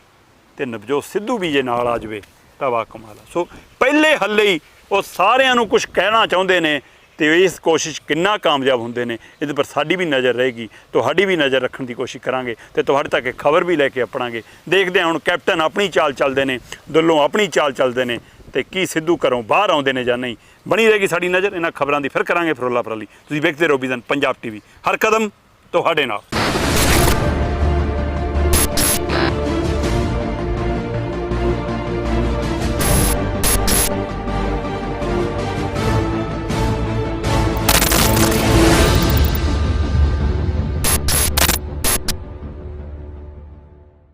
ਤੇ ਨਵਜੋਤ ਸਿੱਧੂ ਵੀ ਜੇ ਨਾਲ ਆ ਜਾਵੇ ਤਾਂ ਵਾ ਕਮਾਲ ਸੋ ਪਹਿਲੇ ਹੱਲੇ ਹੀ ਉਹ ਸਾਰਿਆਂ ਨੂੰ ਕੁਝ ਕਹਿਣਾ ਚਾਹੁੰਦੇ ਨੇ ਤੇ ਇਸ ਕੋਸ਼ਿਸ਼ ਕਿੰਨਾ ਕਾਮਯਾਬ ਹੁੰਦੇ ਨੇ, ਇਹਦੇ ਪਰ ਸਾਡੀ ਵੀ ਨਜ਼ਰ ਰਹੇਗੀ, ਤੁਹਾਡੀ ਵੀ ਨਜ਼ਰ ਰੱਖਣ ਦੀ ਕੋਸ਼ਿਸ਼ ਕਰਾਂਗੇ ਤੇ ਤੁਹਾਡੇ ਤੱਕ ਇਹ ਖਬਰ ਵੀ ਲੈ ਕੇ ਆਪਣਾਂਗੇ ਦੇਖਦੇ ਹਾਂ ਹੁਣ ਕੈਪਟਨ ਆਪਣੀ ਚਾਲ ਚੱਲਦੇ ਨੇ, ਦੁੱਲੋਂ ਆਪਣੀ ਚਾਲ ਚੱਲਦੇ ਨੇ ਤੇ ਕੀ ਸਿੱਧੂ ਘਰੋਂ ਬਾਹਰ ਆਉਂਦੇ ਨੇ ਜਾਂ ਨਹੀਂ, ਬਣੀ ਰਹੇਗੀ ਸਾਡੀ ਨਜ਼ਰ, ਇਹਨਾਂ ਖਬਰਾਂ ਦੀ ਫਿਰ ਕਰਾਂਗੇ ਫਰੋਲਾ ਫਰਾਲੀ ਤੁਸੀਂ ਵੇਖਦੇ ਰਹੋ ਵਿਜ਼ਨ ਪੰਜਾਬ ਟੀਵੀ, ਹਰ ਕਦਮ ਤੁਹਾਡੇ ਨਾਲ।